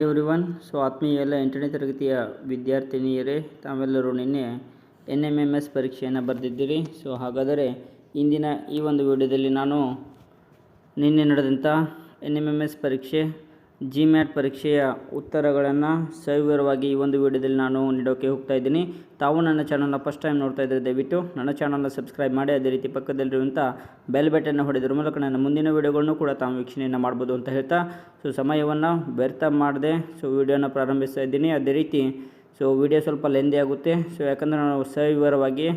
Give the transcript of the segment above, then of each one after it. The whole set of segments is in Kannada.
ಎವ್ರಿವನ್ ಸೊ ಆತ್ಮೀಯ ಎಲ್ಲ ಎಂಟನೇ ತರಗತಿಯ ವಿದ್ಯಾರ್ಥಿನಿಯರೇ, ತಾವೆಲ್ಲರೂ ನಿನ್ನೆ ಎನ್ ಎಂ ಎಂ ಎಸ್ ಪರೀಕ್ಷೆಯನ್ನು ಬರೆದಿದ್ದೀರಿ. ಸೊ ಹಾಗಾದರೆ ಇಂದಿನ ಈ ಒಂದು ವಿಡಿಯೋದಲ್ಲಿ ನಾನು ನಿನ್ನೆ ನಡೆದಂಥ ಎನ್ ಎಂ ಎಂ ಎಸ್ ಪರೀಕ್ಷೆ ಜಿ ಮ್ಯಾಟ್ ಪರೀಕ್ಷೆಯ ಉತ್ತರಗಳನ್ನು ಸವಿವರವಾಗಿ ಈ ಒಂದು ವಿಡಿಯೋದಲ್ಲಿ ನಾನು ನೀಡೋಕ್ಕೆ ಹೋಗ್ತಾ ಇದ್ದೀನಿ. ತಾವು ನನ್ನ ಚಾನಲ್ನ ಫಸ್ಟ್ ಟೈಮ್ ನೋಡ್ತಾ ಇದ್ದರೆ ದಯವಿಟ್ಟು ನನ್ನ ಚಾನಲ್ನ ಸಬ್ಸ್ಕ್ರೈಬ್ ಮಾಡಿ, ಅದೇ ರೀತಿ ಪಕ್ಕದಲ್ಲಿರುವಂಥ ಬೆಲ್ ಬಟನ್ನ ಹೊಡೆದ್ರ ಮೂಲಕ ನನ್ನ ಮುಂದಿನ ವಿಡಿಯೋಗಳನ್ನು ಕೂಡ ತಾವು ವೀಕ್ಷಣೆಯನ್ನು ಮಾಡ್ಬೋದು ಅಂತ ಹೇಳ್ತಾ. ಸೊ ಸಮಯವನ್ನು ವ್ಯರ್ಥ ಮಾಡದೆ ಸೊ ವಿಡಿಯೋನ ಪ್ರಾರಂಭಿಸ್ತಾ ಇದ್ದೀನಿ. ಅದೇ ರೀತಿ ಸೊ ವಿಡಿಯೋ ಸ್ವಲ್ಪ ಲೆಂದಿ ಆಗುತ್ತೆ. ಸೊ ಯಾಕಂದರೆ ನಾನು ಸವಿವರವಾಗಿ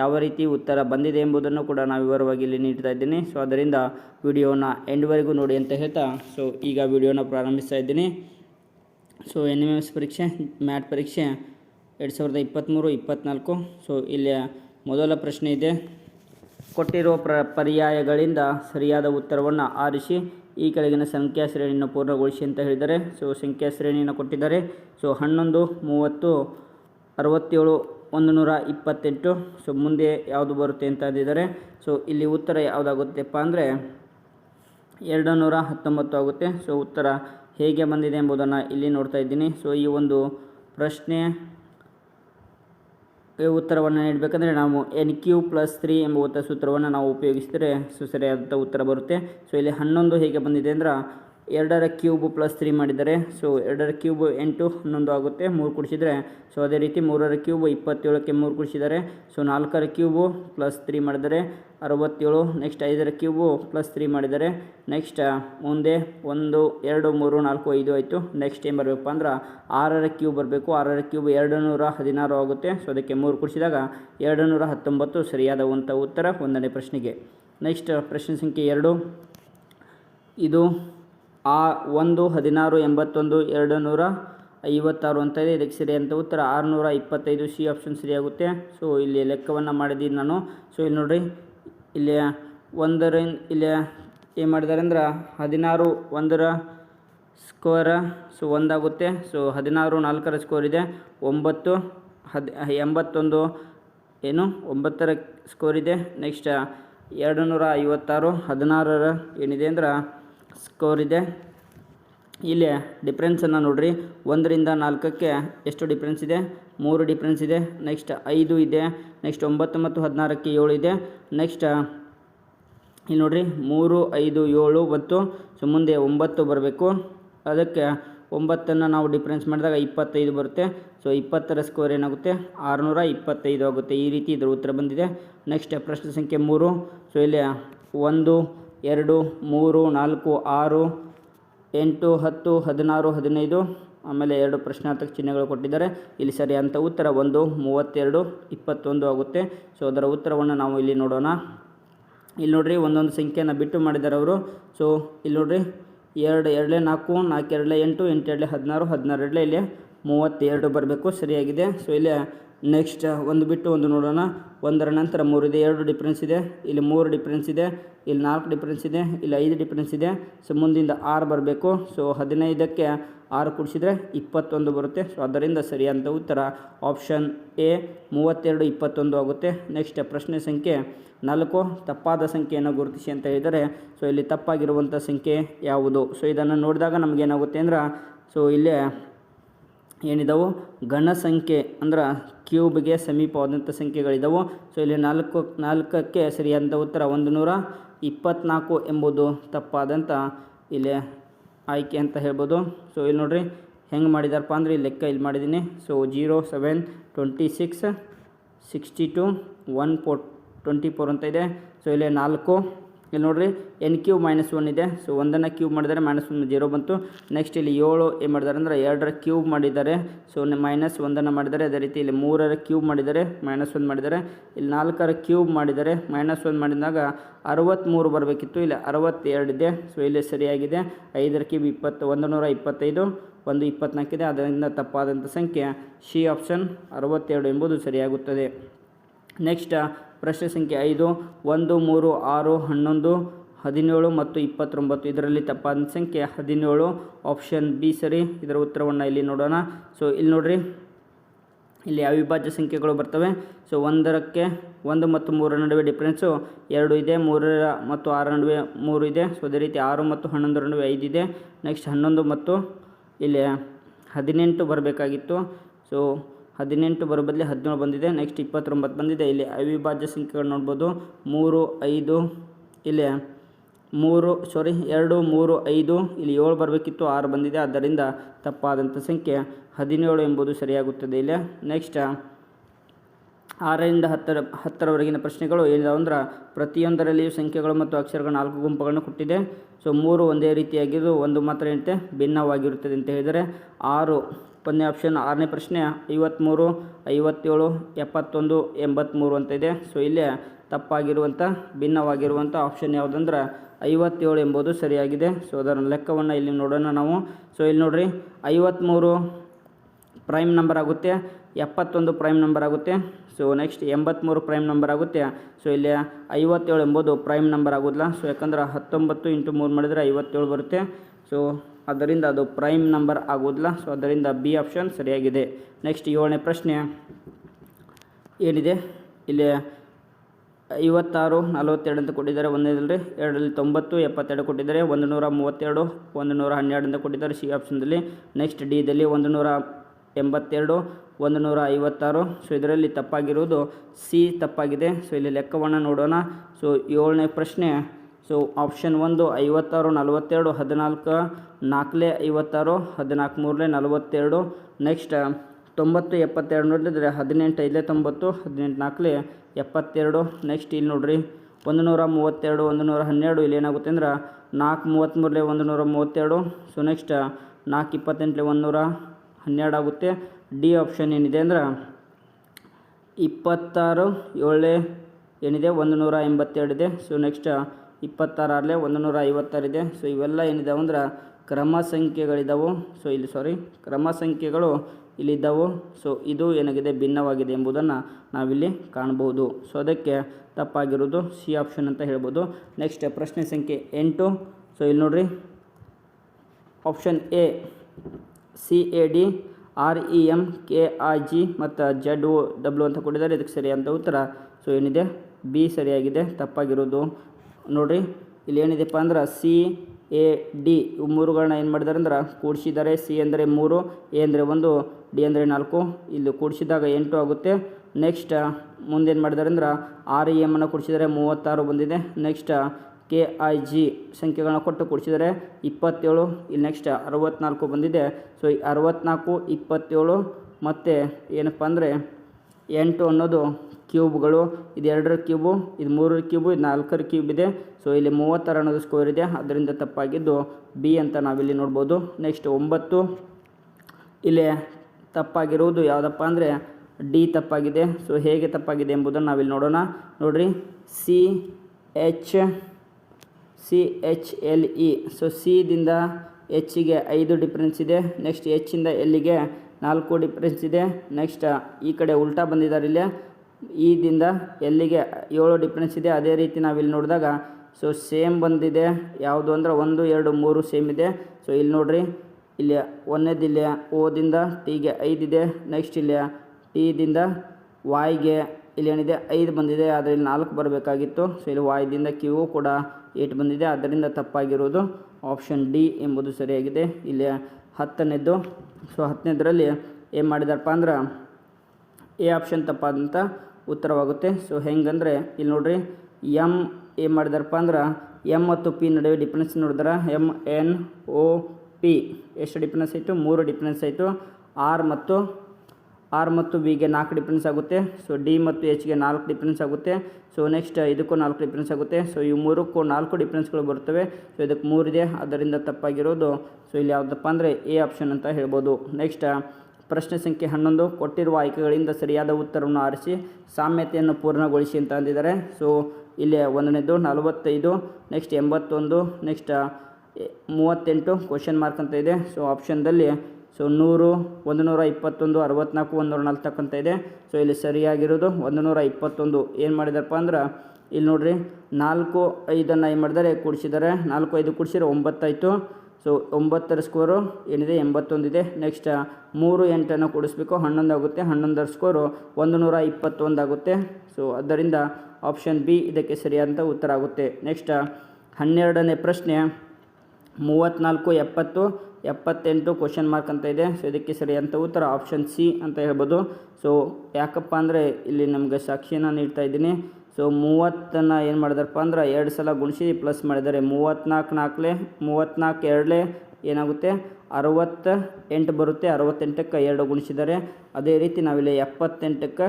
ಯಾವ ರೀತಿ ಉತ್ತರ ಬಂದಿದೆ ಎಂಬುದನ್ನು ಕೂಡ ನಾವು ವಿವರವಾಗಿ ಇಲ್ಲಿ ನೀಡ್ತಾ ಇದ್ದೀನಿ. ಸೊ ಅದರಿಂದ ವಿಡಿಯೋನ ಎಂಡ್ವರೆಗೂ ನೋಡಿ ಅಂತ ಹೇಳ್ತಾ ಸೊ ಈಗ ವಿಡಿಯೋನ ಪ್ರಾರಂಭಿಸ್ತಾ ಇದ್ದೀನಿ. ಸೊ ಎನ್ ಎಂ ಎಸ್ ಪರೀಕ್ಷೆ, ಮ್ಯಾಟ್ ಪರೀಕ್ಷೆ ಎರಡು ಸಾವಿರದ ಇಪ್ಪತ್ತ್ಮೂರು ಇಪ್ಪತ್ತ್ನಾಲ್ಕು ಸೊ ಇಲ್ಲಿ ಮೊದಲ ಪ್ರಶ್ನೆ ಇದೆ. ಕೊಟ್ಟಿರುವ ಪ್ರ, ಪರ್ಯಾಯಗಳಿಂದ ಸರಿಯಾದ ಉತ್ತರವನ್ನು ಆರಿಸಿ ಈ ಕೆಳಗಿನ ಸಂಖ್ಯಾ ಶ್ರೇಣಿಯನ್ನು ಪೂರ್ಣಗೊಳಿಸಿ ಅಂತ ಹೇಳಿದ್ದಾರೆ ಸೊ ಸಂಖ್ಯಾ ಶ್ರೇಣಿಯನ್ನು ಕೊಟ್ಟಿದ್ದಾರೆ. ಸೊ ಹನ್ನೊಂದು, ಮೂವತ್ತು, ಅರವತ್ತೇಳು ಒಂದು ನೂರ ಇಪ್ಪತ್ತೆಂಟು, ಸೊ ಮುಂದೆ ಯಾವುದು ಬರುತ್ತೆ ಅಂತ ಅಂದಿದ್ದಾರೆ. ಸೊ ಇಲ್ಲಿ ಉತ್ತರ ಯಾವುದಾಗುತ್ತೆಪ್ಪ ಅಂದರೆ ಎರಡು ನೂರ ಹತ್ತೊಂಬತ್ತು ಆಗುತ್ತೆ. ಸೊ ಉತ್ತರ ಹೇಗೆ ಬಂದಿದೆ ಎಂಬುದನ್ನು ಇಲ್ಲಿ ನೋಡ್ತಾ ಇದ್ದೀನಿ. ಸೊ ಈ ಒಂದು ಪ್ರಶ್ನೆ ಉತ್ತರವನ್ನು ನೀಡಬೇಕಂದ್ರೆ ನಾವು ಎನ್ ಕ್ಯೂ ಪ್ಲಸ್ ತ್ರೀ ಎಂಬ ಸೂತ್ರವನ್ನು ನಾವು ಉಪಯೋಗಿಸಿದರೆ ಸೊ ಉತ್ತರ ಬರುತ್ತೆ. ಸೊ ಇಲ್ಲಿ ಹನ್ನೊಂದು ಹೇಗೆ ಬಂದಿದೆ ಅಂದ್ರೆ ಎರಡರ ಕ್ಯೂಬ್ ಪ್ಲಸ್ ತ್ರೀ ಮಾಡಿದ್ದಾರೆ ಸೊ ಎರಡರ ಕ್ಯೂಬ್ ಎಂಟು ಹನ್ನೊಂದು ಆಗುತ್ತೆ, ಮೂರು ಕುಡಿಸಿದರೆ, ಸೊ ಅದೇ ರೀತಿ ಮೂರರ ಕ್ಯೂಬ್ ಇಪ್ಪತ್ತೇಳಕ್ಕೆ ಮೂರು ಕುಡಿಸಿದ್ದಾರೆ ಸೊ ನಾಲ್ಕರ ಕ್ಯೂಬು ಪ್ಲಸ್ ತ್ರೀ ಮಾಡಿದ್ದಾರೆ ಅರವತ್ತೇಳು, ನೆಕ್ಸ್ಟ್ ಐದರ ಕ್ಯೂಬು ಪ್ಲಸ್ ತ್ರೀ ಮಾಡಿದ್ದಾರೆ ನೆಕ್ಸ್ಟ್ ಮುಂದೆ ಒಂದು, ಎರಡು, ಮೂರು, ನಾಲ್ಕು, ಐದು ಆಯಿತು, ನೆಕ್ಸ್ಟ್ ಏನು ಬರಬೇಕಪ್ಪ ಅಂದ್ರೆ ಆರರ ಕ್ಯೂಬ್ ಬರಬೇಕು, ಆರರ ಕ್ಯೂಬ್ ಎರಡು ನೂರ ಹದಿನಾರು ಆಗುತ್ತೆ, ಸೊ ಅದಕ್ಕೆ ಮೂರು ಕುಡಿಸಿದಾಗ ಎರಡು ನೂರ ಹತ್ತೊಂಬತ್ತು ಸರಿಯಾದಂಥ ಉತ್ತರ, ಒಂದನೇ ಪ್ರಶ್ನೆಗೆ. ನೆಕ್ಸ್ಟ್ ಪ್ರಶ್ನೆ ಸಂಖ್ಯೆ ಎರಡು. ಇದು ಆ ಒಂದು ಹದಿನಾರು ಎಂಬತ್ತೊಂದು ಎರಡು ನೂರ ಐವತ್ತಾರು ಅಂತ ಇದೆ. ಇದಕ್ಕೆ ಸರಿಯಾದಂಥ ಉತ್ತರ ಆರುನೂರ ಇಪ್ಪತ್ತೈದು ಸಿ ಆಪ್ಷನ್ ಸರಿಯಾಗುತ್ತೆ. ಸೊ ಇಲ್ಲಿ ಲೆಕ್ಕವನ್ನು ಮಾಡಿದ್ದೀನಿ ನಾನು. ಸೊ ಇಲ್ಲಿ ನೋಡಿರಿ. ಇಲ್ಲಿ ಒಂದರ ಇಲ್ಲಿ ಏನು ಮಾಡಿದ್ದಾರೆ ಅಂದ್ರೆ ಹದಿನಾರು ಒಂದರ ಸ್ಕೋರ ಸೊ ಒಂದಾಗುತ್ತೆ. ಸೊ ಹದಿನಾರು ನಾಲ್ಕರ ಸ್ಕೋರ್ ಇದೆ. ಒಂಬತ್ತು, ಹದ್, ಎಂಬತ್ತೊಂದು, ಏನು, ಒಂಬತ್ತರ ಸ್ಕೋರ್ ಇದೆ. ನೆಕ್ಸ್ಟ್ ಎರಡು ನೂರ ಐವತ್ತಾರು, ಹದಿನಾರರ ಏನಿದೆ ಅಂದ್ರೆ ಸ್ಕೋರ್ ಇದೆ. ಇಲ್ಲಿ ಡಿಫ್ರೆನ್ಸನ್ನು ನೋಡಿರಿ. ಒಂದರಿಂದ ನಾಲ್ಕಕ್ಕೆ ಎಷ್ಟು ಡಿಫ್ರೆನ್ಸ್ ಇದೆ? ಮೂರು ಡಿಫ್ರೆನ್ಸ್ ಇದೆ. ನೆಕ್ಸ್ಟ್ ಐದು ಇದೆ. ನೆಕ್ಸ್ಟ್ ಒಂಬತ್ತು ಮತ್ತು ಹದಿನಾರಕ್ಕೆ ಏಳು ಇದೆ. ನೆಕ್ಸ್ಟ್ ಇಲ್ಲಿ ನೋಡಿರಿ. ಮೂರು, ಐದು, ಏಳು ಮತ್ತು ಸೊ ಮುಂದೆ ಒಂಬತ್ತು ಬರಬೇಕು. ಅದಕ್ಕೆ ಒಂಬತ್ತನ್ನು ನಾವು ಡಿಫ್ರೆನ್ಸ್ ಮಾಡಿದಾಗ ಇಪ್ಪತ್ತೈದು ಬರುತ್ತೆ. ಸೊ ಇಪ್ಪತ್ತರ ಸ್ಕೋರ್ ಏನಾಗುತ್ತೆ? ಆರುನೂರ ಇಪ್ಪತ್ತೈದು ಆಗುತ್ತೆ. ಈ ರೀತಿ ಇದರ ಉತ್ತರ ಬಂದಿದೆ. ನೆಕ್ಸ್ಟ್ ಪ್ರಶ್ನೆ ಸಂಖ್ಯೆ ಮೂರು. ಸೊ ಇಲ್ಲಿ ಒಂದು ಎರಡು, ಮೂರು, ನಾಲ್ಕು, ಆರು, ಎಂಟು, ಹತ್ತು, ಹದಿನಾರು, ಹದಿನೈದು, ಆಮೇಲೆ ಎರಡು ಪ್ರಶ್ನಾರ್ಥಕ ಚಿಹ್ನೆಗಳು ಕೊಟ್ಟಿದ್ದಾರೆ. ಇಲ್ಲಿ ಸರಿಯಾದಂಥ ಉತ್ತರ ಒಂದು, ಮೂವತ್ತೆರಡು, ಇಪ್ಪತ್ತೊಂದು ಆಗುತ್ತೆ. ಸೊ ಅದರ ಉತ್ತರವನ್ನು ನಾವು ಇಲ್ಲಿ ನೋಡೋಣ. ಇಲ್ಲಿ ನೋಡ್ರಿ, ಒಂದೊಂದು ಸಂಖ್ಯೆಯನ್ನು ಬಿಟ್ಟು ಮಾಡಿದ್ದಾರೆ ಅವರು. ಸೊ ಇಲ್ಲಿ ನೋಡ್ರಿ, ಎರಡು, ಎರಡೇ, ನಾಲ್ಕು ನಾಲ್ಕು ಎರಡಲೇ ಎಂಟು ಎಂಟು ಎರಡಲೇ ಹದಿನಾರು ಹದಿನಾರು ಎರಡಲೇ ಇಲ್ಲಿ ಮೂವತ್ತೆರಡು ಬರಬೇಕು. ಸರಿಯಾಗಿದೆ. ಸೊ ಇಲ್ಲಿ ನೆಕ್ಸ್ಟ್ ಒಂದು ಬಿಟ್ಟು ಒಂದು ನೋಡೋಣ. ಒಂದರ ನಂತರ ಮೂರು ಇದೆ ಎರಡು ಡಿಫ್ರೆನ್ಸ್ ಇದೆ. ಇಲ್ಲಿ ಮೂರು ಡಿಫ್ರೆನ್ಸ್ ಇದೆ, ಇಲ್ಲಿ ನಾಲ್ಕು ಡಿಫ್ರೆನ್ಸ್ ಇದೆ, ಇಲ್ಲಿ ಐದು ಡಿಫ್ರೆನ್ಸ್ ಇದೆ. ಸೊ ಮುಂದಿಂದ ಆರು ಬರಬೇಕು. ಸೊ ಹದಿನೈದಕ್ಕೆ ಆರು ಕೂಡಿಸಿದರೆ ಇಪ್ಪತ್ತೊಂದು ಬರುತ್ತೆ. ಸೊ ಅದರಿಂದ ಸರಿಯಾದ ಉತ್ತರ. ಆಪ್ಷನ್ ಎ ಮೂವತ್ತೆರಡು, ಇಪ್ಪತ್ತೊಂದು ಆಗುತ್ತೆ. ನೆಕ್ಸ್ಟ್ ಪ್ರಶ್ನೆ ಸಂಖ್ಯೆ ನಾಲ್ಕು. ತಪ್ಪಾದ ಸಂಖ್ಯೆಯನ್ನು ಗುರುತಿಸಿ ಅಂತ ಹೇಳಿದರೆ ಸೊ ಇಲ್ಲಿ ತಪ್ಪಾಗಿರುವಂಥ ಸಂಖ್ಯೆ ಯಾವುದು? ಸೊ ಇದನ್ನು ನೋಡಿದಾಗ ನಮಗೇನಾಗುತ್ತೆ ಅಂದ್ರೆ ಸೊ ಇಲ್ಲೇ ಏನಿದಾವು? ಘನ ಸಂಖ್ಯೆ ಅಂದ್ರೆ ಕ್ಯೂಬ್ಗೆ ಸಮೀಪವಾದಂಥ ಸಂಖ್ಯೆಗಳಿದಾವೆ. ಸೊ ಇಲ್ಲಿ ನಾಲ್ಕು, ನಾಲ್ಕಕ್ಕೆ ಸರಿಯಾದಂಥ ಉತ್ತರ ಒಂದು ನೂರ ಇಪ್ಪತ್ತ್ನಾಲ್ಕು ಎಂಬುದು ತಪ್ಪಾದಂಥ ಇಲ್ಲಿ ಆಯ್ಕೆ ಅಂತ ಹೇಳ್ಬೋದು. ಸೊ ಇಲ್ಲಿ ನೋಡಿರಿ, ಹೆಂಗೆ ಮಾಡಿದಾರಪ್ಪ ಅಂದರೆ ಇಲ್ಲಿ ಲೆಕ್ಕ ಇಲ್ಲಿ ಮಾಡಿದ್ದೀನಿ so zero seven twenty six sixty two one four twenty four ಅಂತ ಇದೆ. ಸೊ ಇಲ್ಲಿ ನಾಲ್ಕು ಇಲ್ಲಿ ನೋಡಿರಿ ಎನ್ ಕ್ಯೂ ಮೈನಸ್ ಒನ್ ಇದೆ. ಸೊ ಒಂದನ್ನು ಕ್ಯೂಬ್ ಮಾಡಿದರೆ ಮೈನಸ್ ಒನ್ ಜೀರೋ ಬಂತು. ನೆಕ್ಸ್ಟ್ ಇಲ್ಲಿ ಏಳು ಏನು ಮಾಡಿದ್ದಾರೆ ಅಂದರೆ, ಎರಡರ ಕ್ಯೂಬ್ ಮಾಡಿದ್ದಾರೆ. ಸೊ ಮೈನಸ್ ಒಂದನ್ನು ಮಾಡಿದ್ದಾರೆ ಅದೇ ರೀತಿ ಇಲ್ಲಿ ಮೂರರ ಕ್ಯೂಬ್ ಮಾಡಿದ್ದಾರೆ ಮೈನಸ್ ಒಂದು ಮಾಡಿದ್ದಾರೆ ಇಲ್ಲಿ ನಾಲ್ಕರ ಕ್ಯೂಬ್ ಮಾಡಿದ್ದಾರೆ ಮೈನಸ್ ಒಂದು ಮಾಡಿದಾಗ ಅರವತ್ತ್ಮೂರು ಬರಬೇಕಿತ್ತು. ಇಲ್ಲಿ ಅರವತ್ತೆರಡಿದೆ ಸೊ ಇಲ್ಲಿ ಸರಿಯಾಗಿದೆ. ಐದರ ಕ್ಯೂಬ್ ಇಪ್ಪತ್ತು, ಒಂದು ನೂರ ಇಪ್ಪತ್ತೈದು, ಒಂದು ಇಪ್ಪತ್ನಾಲ್ಕಿದೆ ಅದರಿಂದ ತಪ್ಪಾದಂಥ ಸಂಖ್ಯೆ ಸಿ ಆಪ್ಷನ್ ಅರವತ್ತೆರಡು ಎಂಬುದು ಸರಿಯಾಗುತ್ತದೆ. ನೆಕ್ಸ್ಟ್ ಪ್ರಶ್ನೆ ಸಂಖ್ಯೆ ಐದು, ಒಂದು, ಮೂರು, ಆರು, ಹನ್ನೊಂದು, ಹದಿನೇಳು ಮತ್ತು ಇಪ್ಪತ್ತೊಂಬತ್ತು. ಇದರಲ್ಲಿ ತಪ್ಪಾದ ಸಂಖ್ಯೆ ಹದಿನೇಳು. ಆಪ್ಷನ್ ಬಿ ಸರಿ. ಇದರ ಉತ್ತರವನ್ನು ಇಲ್ಲಿ ನೋಡೋಣ. ಸೊ ಇಲ್ಲಿ ನೋಡ್ರಿ. ಇಲ್ಲಿ ಅವಿಭಾಜ್ಯ ಸಂಖ್ಯೆಗಳು ಬರ್ತವೆ. ಸೊ ಒಂದರಕ್ಕೆ ಒಂದು ಮತ್ತು ಮೂರರ ನಡುವೆ ಡಿಫ್ರೆನ್ಸು ಎರಡು ಇದೆ, ಮೂರರ ಮತ್ತು ಆರರ ನಡುವೆ ಮೂರು ಇದೆ. ಸೊ ಅದೇ ರೀತಿ ಆರು ಮತ್ತು ಹನ್ನೊಂದರ ನಡುವೆ ಐದು ಇದೆ. ನೆಕ್ಸ್ಟ್ ಹನ್ನೊಂದು ಮತ್ತು ಇಲ್ಲಿ ಹದಿನೆಂಟು ಬರಬೇಕಾಗಿತ್ತು. ಸೊ ಹದಿನೆಂಟು ಬರೋ ಬದಲಿ ಹದಿನೇಳು ಬಂದಿದೆ ನೆಕ್ಸ್ಟ್ ಇಪ್ಪತ್ತೊಂಬತ್ತು ಬಂದಿದೆ. ಇಲ್ಲಿ ಅವಿಭಾಜ್ಯ ಸಂಖ್ಯೆಗಳು ನೋಡ್ಬೋದು. ಮೂರು, ಐದು, ಇಲ್ಲಿ ಮೂರು ಸಾರಿ ಎರಡು, ಮೂರು, ಐದು, ಇಲ್ಲಿ ಏಳು ಬರಬೇಕಿತ್ತು, ಆರು ಬಂದಿದೆ. ಆದ್ದರಿಂದ ತಪ್ಪಾದಂಥ ಸಂಖ್ಯೆ ಹದಿನೇಳು ಎಂಬುದು ಸರಿಯಾಗುತ್ತದೆ. ಇಲ್ಲಿ ನೆಕ್ಸ್ಟ್ ಆರರಿಂದ ಹತ್ತರ, ಹತ್ತರವರೆಗಿನ ಪ್ರಶ್ನೆಗಳು ಏನಿದಾವೆ ಅಂದ್ರೆ, ಪ್ರತಿಯೊಂದರಲ್ಲಿಯೂ ಸಂಖ್ಯೆಗಳು ಮತ್ತು ಅಕ್ಷರಗಳ ನಾಲ್ಕು ಗುಂಪುಗಳನ್ನು ಕೊಟ್ಟಿದೆ. ಸೊ ಮೂರು ಒಂದೇ ರೀತಿಯಾಗಿದ್ದು ಒಂದು ಮಾತ್ರ ಏನಂತೆ? ಭಿನ್ನವಾಗಿರುತ್ತದೆ ಅಂತ ಹೇಳಿದರೆ, ಆರು ಒಂದನೇ ಆಪ್ಷನ್ ಆರನೇ ಪ್ರಶ್ನೆ ಐವತ್ತ್ಮೂರು ಐವತ್ತೇಳು, ಎಪ್ಪತ್ತೊಂದು ಎಂಬತ್ತ್ಮೂರು ಅಂತ ಇದೆ. ಸೊ ಇಲ್ಲೇ ತಪ್ಪಾಗಿರುವಂಥ, ಭಿನ್ನವಾಗಿರುವಂಥ ಆಪ್ಷನ್ ಯಾವುದಂದ್ರೆ ಐವತ್ತೇಳು ಎಂಬುದು ಸರಿಯಾಗಿದೆ. ಸೊ ಅದರ ಲೆಕ್ಕವನ್ನು ಇಲ್ಲಿ ನೋಡೋಣ ನಾವು. ಸೊ ಇಲ್ಲಿ ನೋಡಿರಿ ಐವತ್ತ್ಮೂರು ಪ್ರೈಮ್ ನಂಬರ್ ಆಗುತ್ತೆ, ಎಪ್ಪತ್ತೊಂದು ಪ್ರೈಮ್ ನಂಬರ್ ಆಗುತ್ತೆ. ಸೊ ನೆಕ್ಸ್ಟ್ ಎಂಬತ್ತ್ಮೂರು ಪ್ರೈಮ್ ನಂಬರ್ ಆಗುತ್ತೆ. ಸೊ ಇಲ್ಲಿ ಐವತ್ತೇಳು ಎಂಬುದು ಪ್ರೈಮ್ ನಂಬರ್ ಆಗೋದಿಲ್ಲ. ಸೊ ಯಾಕಂದ್ರೆ ಹತ್ತೊಂಬತ್ತು ಇಂಟು ಮೂರು ಮಾಡಿದರೆ ಐವತ್ತೇಳು ಬರುತ್ತೆ. ಸೊ ಅದರಿಂದ ಅದು ಪ್ರೈಮ್ ನಂಬರ್ ಆಗೋದಿಲ್ಲ ಸೊ ಅದರಿಂದ ಬಿ ಆಪ್ಷನ್ ಸರಿಯಾಗಿದೆ. ನೆಕ್ಸ್ಟ್ ಏಳನೇ ಪ್ರಶ್ನೆ. ಏನಿದೆ? ಇಲ್ಲಿ ಐವತ್ತಾರು, ನಲವತ್ತೆರಡು ಅಂತ ಕೊಟ್ಟಿದ್ದಾರೆ. ಒಂದನೇದಲ್ಲಿ ಎರಡರಲ್ಲಿ ತೊಂಬತ್ತು, ಎಪ್ಪತ್ತೆರಡು ಕೊಟ್ಟಿದ್ದಾರೆ. ಒಂದು ನೂರ ಮೂವತ್ತೆರಡು ಒಂದು ನೂರ ಹನ್ನೆರಡು ಅಂತ ಕೊಟ್ಟಿದ್ದಾರೆ ಸಿ ಆಪ್ಷನ್ದಲ್ಲಿ ನೆಕ್ಸ್ಟ್ ಡಿದಲ್ಲಿ ಒಂದು ನೂರ ಎಂಬತ್ತೆರಡು ಒಂದು ನೂರ ಐವತ್ತಾರು. ಸೊ ಇದರಲ್ಲಿ ತಪ್ಪಾಗಿರುವುದು ಸಿ ತಪ್ಪಾಗಿದೆ. ಸೊ ಇಲ್ಲಿ ಲೆಕ್ಕವನ್ನು ನೋಡೋಣ. ಸೊ ಏಳನೇ ಪ್ರಶ್ನೆ. ಸೊ ಆಪ್ಷನ್ ಒಂದು ಐವತ್ತಾರು, ನಲವತ್ತೆರಡು, ಹದಿನಾಲ್ಕು, ನಾಲ್ಕಲೇ ಐವತ್ತಾರು, ಹದಿನಾಲ್ಕು, ಮೂರಲೇ ನಲವತ್ತೆರಡು. ನೆಕ್ಸ್ಟ್ ತೊಂಬತ್ತು, ಎಪ್ಪತ್ತೆರಡು ನೋಡಿದರೆ ಹದಿನೆಂಟು, ಐದಲೇ ತೊಂಬತ್ತು, ಹದಿನೆಂಟು, ನಾಲ್ಕಲೇ ಎಪ್ಪತ್ತೆರಡು. ನೆಕ್ಸ್ಟ್ ಇಲ್ಲಿ ನೋಡ್ರಿ ಒಂದು ನೂರ ಮೂವತ್ತೆರಡು ಒಂದು ನೂರ ಹನ್ನೆರಡು, ಇಲ್ಲಿ ಏನಾಗುತ್ತೆ ಅಂದ್ರೆ ನಾಲ್ಕು ಮೂವತ್ತ್ಮೂರಲೇ ಒಂದು ನೂರ ಮೂವತ್ತೆರಡು. ಸೊ ನೆಕ್ಸ್ಟ್ ನಾಲ್ಕು, ಇಪ್ಪತ್ತೆಂಟಲೇ ಒಂದು ನೂರ ಹನ್ನೆರಡು ಆಗುತ್ತೆ. ಡಿ ಆಪ್ಷನ್ ಏನಿದೆ ಅಂದ್ರೆ ಇಪ್ಪತ್ತಾರು ಏಳೇ ಏನಿದೆ ಒಂದು ನೂರ ಎಂಬತ್ತೆರಡು ಇದೆ. ಸೊ ನೆಕ್ಸ್ಟ್ ಇಪ್ಪತ್ತಾರಲ್ಲೇ ಒಂದು ನೂರ ಐವತ್ತಾರು ಇದೆ ಸೊ ಇವೆಲ್ಲ ಏನಿದಾವೆ ಅಂದ್ರೆ ಕ್ರಮ ಸಂಖ್ಯೆಗಳಿದ್ದಾವೆ ಸೊ ಇಲ್ಲಿ ಸಾರಿ ಕ್ರಮ ಸಂಖ್ಯೆಗಳು ಇಲ್ಲಿದ್ದಾವೆ ಸೊ ಇದು ಏನಾಗಿದೆ, ಭಿನ್ನವಾಗಿದೆ ಎಂಬುದನ್ನು ನಾವಿಲ್ಲಿ ಕಾಣಬಹುದು. ಸೊ ಅದಕ್ಕೆ ತಪ್ಪಾಗಿರೋದು ಸಿ ಆಪ್ಷನ್ ಅಂತ ಹೇಳ್ಬೋದು. ನೆಕ್ಸ್ಟ್ ಪ್ರಶ್ನೆ ಸಂಖ್ಯೆ ಎಂಟು. ಸೊ ಇಲ್ಲಿ ನೋಡ್ರಿ. Option A C A D R E M K I G ಮತ್ತು ಜೆಡ್ ಒ ಡಬ್ಲ್ಯೂ ಅಂತ ಕೊಟ್ಟಿದ್ದಾರೆ. ಇದಕ್ಕೆ ಸರಿಯಾದ ಉತ್ತರ. ಸೊ ಏನಿದೆ? ಬಿ ಸರಿಯಾಗಿದೆ, ತಪ್ಪಾಗಿರೋದು. ನೋಡಿರಿ ಇಲ್ಲಿ ಏನಿದೆಪ್ಪ ಅಂದ್ರೆ ಸಿ ಎ ಡಿ ಇವು ಮೂರುಗಳನ್ನ ಏನು ಮಾಡಿದ್ದಾರೆ ಅಂದ್ರೆ ಕೂಡಿಸಿದ್ದಾರೆ ಸಿ ಅಂದರೆ ಮೂರು ಎ ಅಂದರೆ ಒಂದು ಡಿ ಅಂದರೆ ನಾಲ್ಕು. ಇಲ್ಲಿ ಕೂಡಿಸಿದಾಗ ಎಂಟು ಆಗುತ್ತೆ. ನೆಕ್ಸ್ಟ್ ಮುಂದೇನು ಮಾಡಿದ್ದಾರೆ ಅಂದ್ರೆ ಆರ್ ಇ ಎಮ್ಮನ್ನು ಕೂಡಿಸಿದರೆ, ಮೂವತ್ತಾರು ಬಂದಿದೆ. ನೆಕ್ಸ್ಟ್ ಕೆ ಐ ಜಿ ಸಂಖ್ಯೆಗಳನ್ನ ಕೊಟ್ಟು ಕೊಡಿಸಿದರೆ, ಇಪ್ಪತ್ತೇಳು. ಇಲ್ಲಿ ನೆಕ್ಸ್ಟ್ ಅರವತ್ತ್ನಾಲ್ಕು ಬಂದಿದೆ. ಸೊ ಈ ಅರವತ್ತ್ನಾಲ್ಕು ಇಪ್ಪತ್ತೇಳು ಮತ್ತು ಏನಪ್ಪ ಅಂದರೆ ಎಂಟು ಅನ್ನೋದು ಕ್ಯೂಬ್ಗಳು, ಇದು ಎರಡರ ಕ್ಯೂಬು, ಇದು ಮೂರರ ಕ್ಯೂಬು, ಇದು ನಾಲ್ಕರ ಕ್ಯೂಬ್ ಇದೆ. ಸೊ ಇಲ್ಲಿ ಮೂವತ್ತಾರು ಅನ್ನೋದು ಸ್ಕೋರ್ ಇದೆ. ಅದರಿಂದ ತಪ್ಪಾಗಿದ್ದು ಬಿ ಅಂತ ನಾವಿಲ್ಲಿ ನೋಡ್ಬೋದು. ನೆಕ್ಸ್ಟ್ ಒಂಬತ್ತು. ಇಲ್ಲಿ ತಪ್ಪಾಗಿರುವುದು ಯಾವುದಪ್ಪ ಅಂದರೆ ಡಿ ತಪ್ಪಾಗಿದೆ. ಸೊ ಹೇಗೆ ತಪ್ಪಾಗಿದೆ ಎಂಬುದನ್ನು ನಾವಿಲ್ಲಿ ನೋಡೋಣ. ನೋಡಿರಿ. C H C H L E so ಸಿದಿಂದ ಎಚ್ಗೆ ಐದು ಡಿಫ್ರೆನ್ಸ್ ಇದೆ. ನೆಕ್ಸ್ಟ್ ಎಚ್ಚಿಂದ ಎಲ್ಲಿಗೆ ನಾಲ್ಕು ಡಿಫ್ರೆನ್ಸ್ ಇದೆ. ನೆಕ್ಸ್ಟ್ ಈ ಕಡೆ ಉಲ್ಟಾ ಬಂದಿದ್ದಾರೆ ಇಲ್ಲಿ. ಇದಿಂದ ಎಲ್ಲಿಗೆ ಏಳು ಡಿಫ್ರೆನ್ಸ್ ಇದೆ, ಅದೇ ರೀತಿ ನಾವು ಇಲ್ಲಿ ನೋಡಿದಾಗ ಸೊ ಸೇಮ್ ಬಂದಿದೆ. ಯಾವುದು ಅಂದ್ರೆ ಒಂದು, ಎರಡು, ಮೂರು ಸೇಮ್ ಇದೆ. ಸೊ ಇಲ್ಲಿ ನೋಡ್ರಿ, ಇಲ್ಲಿ ಒಂದನೇದು ಇಲ್ಲಿ ಓದಿಂದ ಟಿಗೆ ಐದಿದೆ ನೆಕ್ಸ್ಟ್ ಇಲ್ಲಿ ಟಿದಿಂದ ವಾಯ್ಗೆ ಇಲ್ಲಿ ಏನಿದೆ, ಐದು ಬಂದಿದೆ. ಆದರೆ ಇಲ್ಲಿ ನಾಲ್ಕು ಬರಬೇಕಾಗಿತ್ತು. ಸೊ ಇಲ್ಲಿ ವಾಯ್ದಿಂದ ಕ್ಯೂ ಕೂಡ ಏಟ್ ಬಂದಿದೆ. ಅದರಿಂದ ತಪ್ಪಾಗಿರೋದು ಆಪ್ಷನ್ ಡಿ ಎಂಬುದು ಸರಿಯಾಗಿದೆ. ಇಲ್ಲಿ ಹತ್ತನೇದು ಸೊ ಹತ್ತನೇದರಲ್ಲಿ ಏನು ಮಾಡಿದಾರಪ್ಪ ಅಂದ್ರೆ, ಎ ಆಪ್ಷನ್ ತಪ್ಪಾದಂಥ ಉತ್ತರವಾಗುತ್ತೆ. ಸೊ ಹೆಂಗಂದರೆ ಇಲ್ಲಿ ನೋಡ್ರಿ ಎಂ ಏನು ಮಾಡಿದಾರಪ್ಪ ಅಂದ್ರೆ ಎಂ ಮತ್ತು ಪಿ ನಡುವೆ ಡಿಫ್ರೆನ್ಸ್ ನೋಡಿದ್ರೆ. ಎಂ ಎನ್ ಓ ಪಿ ಎಷ್ಟು ಡಿಫ್ರೆನ್ಸ್ ಆಯಿತು? ಮೂರು ಡಿಫ್ರೆನ್ಸ್ ಆಯಿತು. ಆರ್ ಮತ್ತು ಆರ್ ಮತ್ತು ಬಿಗೆ ನಾಲ್ಕು ಡಿಫ್ರೆನ್ಸ್ ಆಗುತ್ತೆ. ಸೊ ಡಿ ಮತ್ತು ಎಚ್ಗೆ ನಾಲ್ಕು ಡಿಫ್ರೆನ್ಸ್ ಆಗುತ್ತೆ. ಸೊ ನೆಕ್ಸ್ಟ್ ಇದಕ್ಕೂ ನಾಲ್ಕು ಡಿಫ್ರೆನ್ಸ್ ಆಗುತ್ತೆ. ಸೊ ಈ ಮೂರಕ್ಕೂ ನಾಲ್ಕು ಡಿಫ್ರೆನ್ಸ್ಗಳು ಬರ್ತವೆ ಸೊ ಇದಕ್ಕೆ ಮೂರಿದೆ ಅದರಿಂದ ತಪ್ಪಾಗಿರೋದು. ಸೊ ಇಲ್ಲಿ ಯಾವುದಪ್ಪ ಅಂದರೆ ಎ ಆಪ್ಷನ್ ಅಂತ ಹೇಳ್ಬೋದು. ನೆಕ್ಸ್ಟ್ ಪ್ರಶ್ನೆ ಸಂಖ್ಯೆ ಹನ್ನೊಂದು, ಕೊಟ್ಟಿರುವ ಆಯ್ಕೆಗಳಿಂದ ಸರಿಯಾದ ಉತ್ತರವನ್ನು ಆರಿಸಿ, ಸಾಮ್ಯತೆಯನ್ನು ಪೂರ್ಣಗೊಳಿಸಿ ಅಂತ ಅಂದಿದ್ದಾರೆ. ಸೊ ಇಲ್ಲಿ ಒಂದನೇದು, ನಲವತ್ತೈದು ನೆಕ್ಸ್ಟ್ ಎಂಬತ್ತೊಂದು ನೆಕ್ಸ್ಟ್ ಮೂವತ್ತೆಂಟು ಕ್ವಶನ್ ಮಾರ್ಕ್ ಅಂತ ಇದೆ. ಸೊ ಆಪ್ಷನ್ದಲ್ಲಿ ಸೊ ನೂರು ಒಂದು ನೂರ ಇಪ್ಪತ್ತೊಂದು, ಅರವತ್ನಾಲ್ಕು ಒಂದು ನೂರ ನಲ್ವತ್ತಕ್ಕಂತ ಇದೆ. ಸೊ ಇಲ್ಲಿ ಸರಿಯಾಗಿರೋದು ಒಂದು ನೂರ ಇಪ್ಪತ್ತೊಂದು. ಏನು ಮಾಡಿದಾರಪ್ಪ ಅಂದ್ರೆ, ಇಲ್ಲಿ ನೋಡ್ರಿ, ನಾಲ್ಕು ಐದನ್ನು ಏನು ಮಾಡಿದ್ದಾರೆ, ಕೂಡಿಸಿದ್ದಾರೆ. ನಾಲ್ಕು ಐದು ಕೂಡಿಸಿದ್ರೆ ಒಂಬತ್ತಾಯಿತು. ಸೊ ಒಂಬತ್ತರ ಸ್ಕೋರು ಏನಿದೆ? ಎಂಬತ್ತೊಂದಿದೆ. ನೆಕ್ಸ್ಟ್ ಮೂರು ಎಂಟನ್ನು ಕೊಡಿಸ್ಬೇಕು. ಹನ್ನೊಂದು ಆಗುತ್ತೆ. ಹನ್ನೊಂದರ ಸ್ಕೋರು ಒಂದು ನೂರ ಇಪ್ಪತ್ತೊಂದು ಆಗುತ್ತೆ. ಸೊ ಅದರಿಂದ ಆಪ್ಷನ್ ಬಿ ಇದಕ್ಕೆ ಸರಿಯಾದಂಥ ಉತ್ತರ ಆಗುತ್ತೆ. ನೆಕ್ಸ್ಟ್ ಹನ್ನೆರಡನೇ ಪ್ರಶ್ನೆ. ಮೂವತ್ತ್ನಾಲ್ಕು ಎಪ್ಪತ್ತು, ಎಪ್ಪತ್ತೆಂಟು ಕ್ವಶನ್ ಮಾರ್ಕ್ ಅಂತ ಇದೆ. ಸೊ ಇದಕ್ಕೆ ಸರಿಯಾದಂಥ ಉತ್ತರ ಆಪ್ಷನ್ ಸಿ ಅಂತ ಹೇಳ್ಬೋದು. ಸೊ ಯಾಕಪ್ಪ ಅಂದರೆ ಇಲ್ಲಿ ನಮಗೆ ಸಾಕ್ಷಿಯನ್ನು ನೀಡ್ತಾ ಇದ್ದೀನಿ. ಸೊ ಮೂವತ್ತನ್ನು ಏನು ಮಾಡಿದಾರಪ್ಪ ಅಂದ್ರೆ ಎರಡು ಸಲ ಗುಣಿಸಿ ಪ್ಲಸ್ ಮಾಡಿದ್ದಾರೆ. ಮೂವತ್ತ್ನಾಲ್ಕು ನಾಲ್ಕಲೆ ಮೂವತ್ತ್ನಾಲ್ಕು ಎರಡಲೇ ಏನಾಗುತ್ತೆ? ಅರವತ್ತ ಎಂಟು ಬರುತ್ತೆ. ಅರವತ್ತೆಂಟಕ್ಕೆ ಎರಡು ಗುಣಿಸಿದ್ದಾರೆ. ಅದೇ ರೀತಿ ನಾವಿಲ್ಲಿ ಎಪ್ಪತ್ತೆಂಟಕ್ಕೆ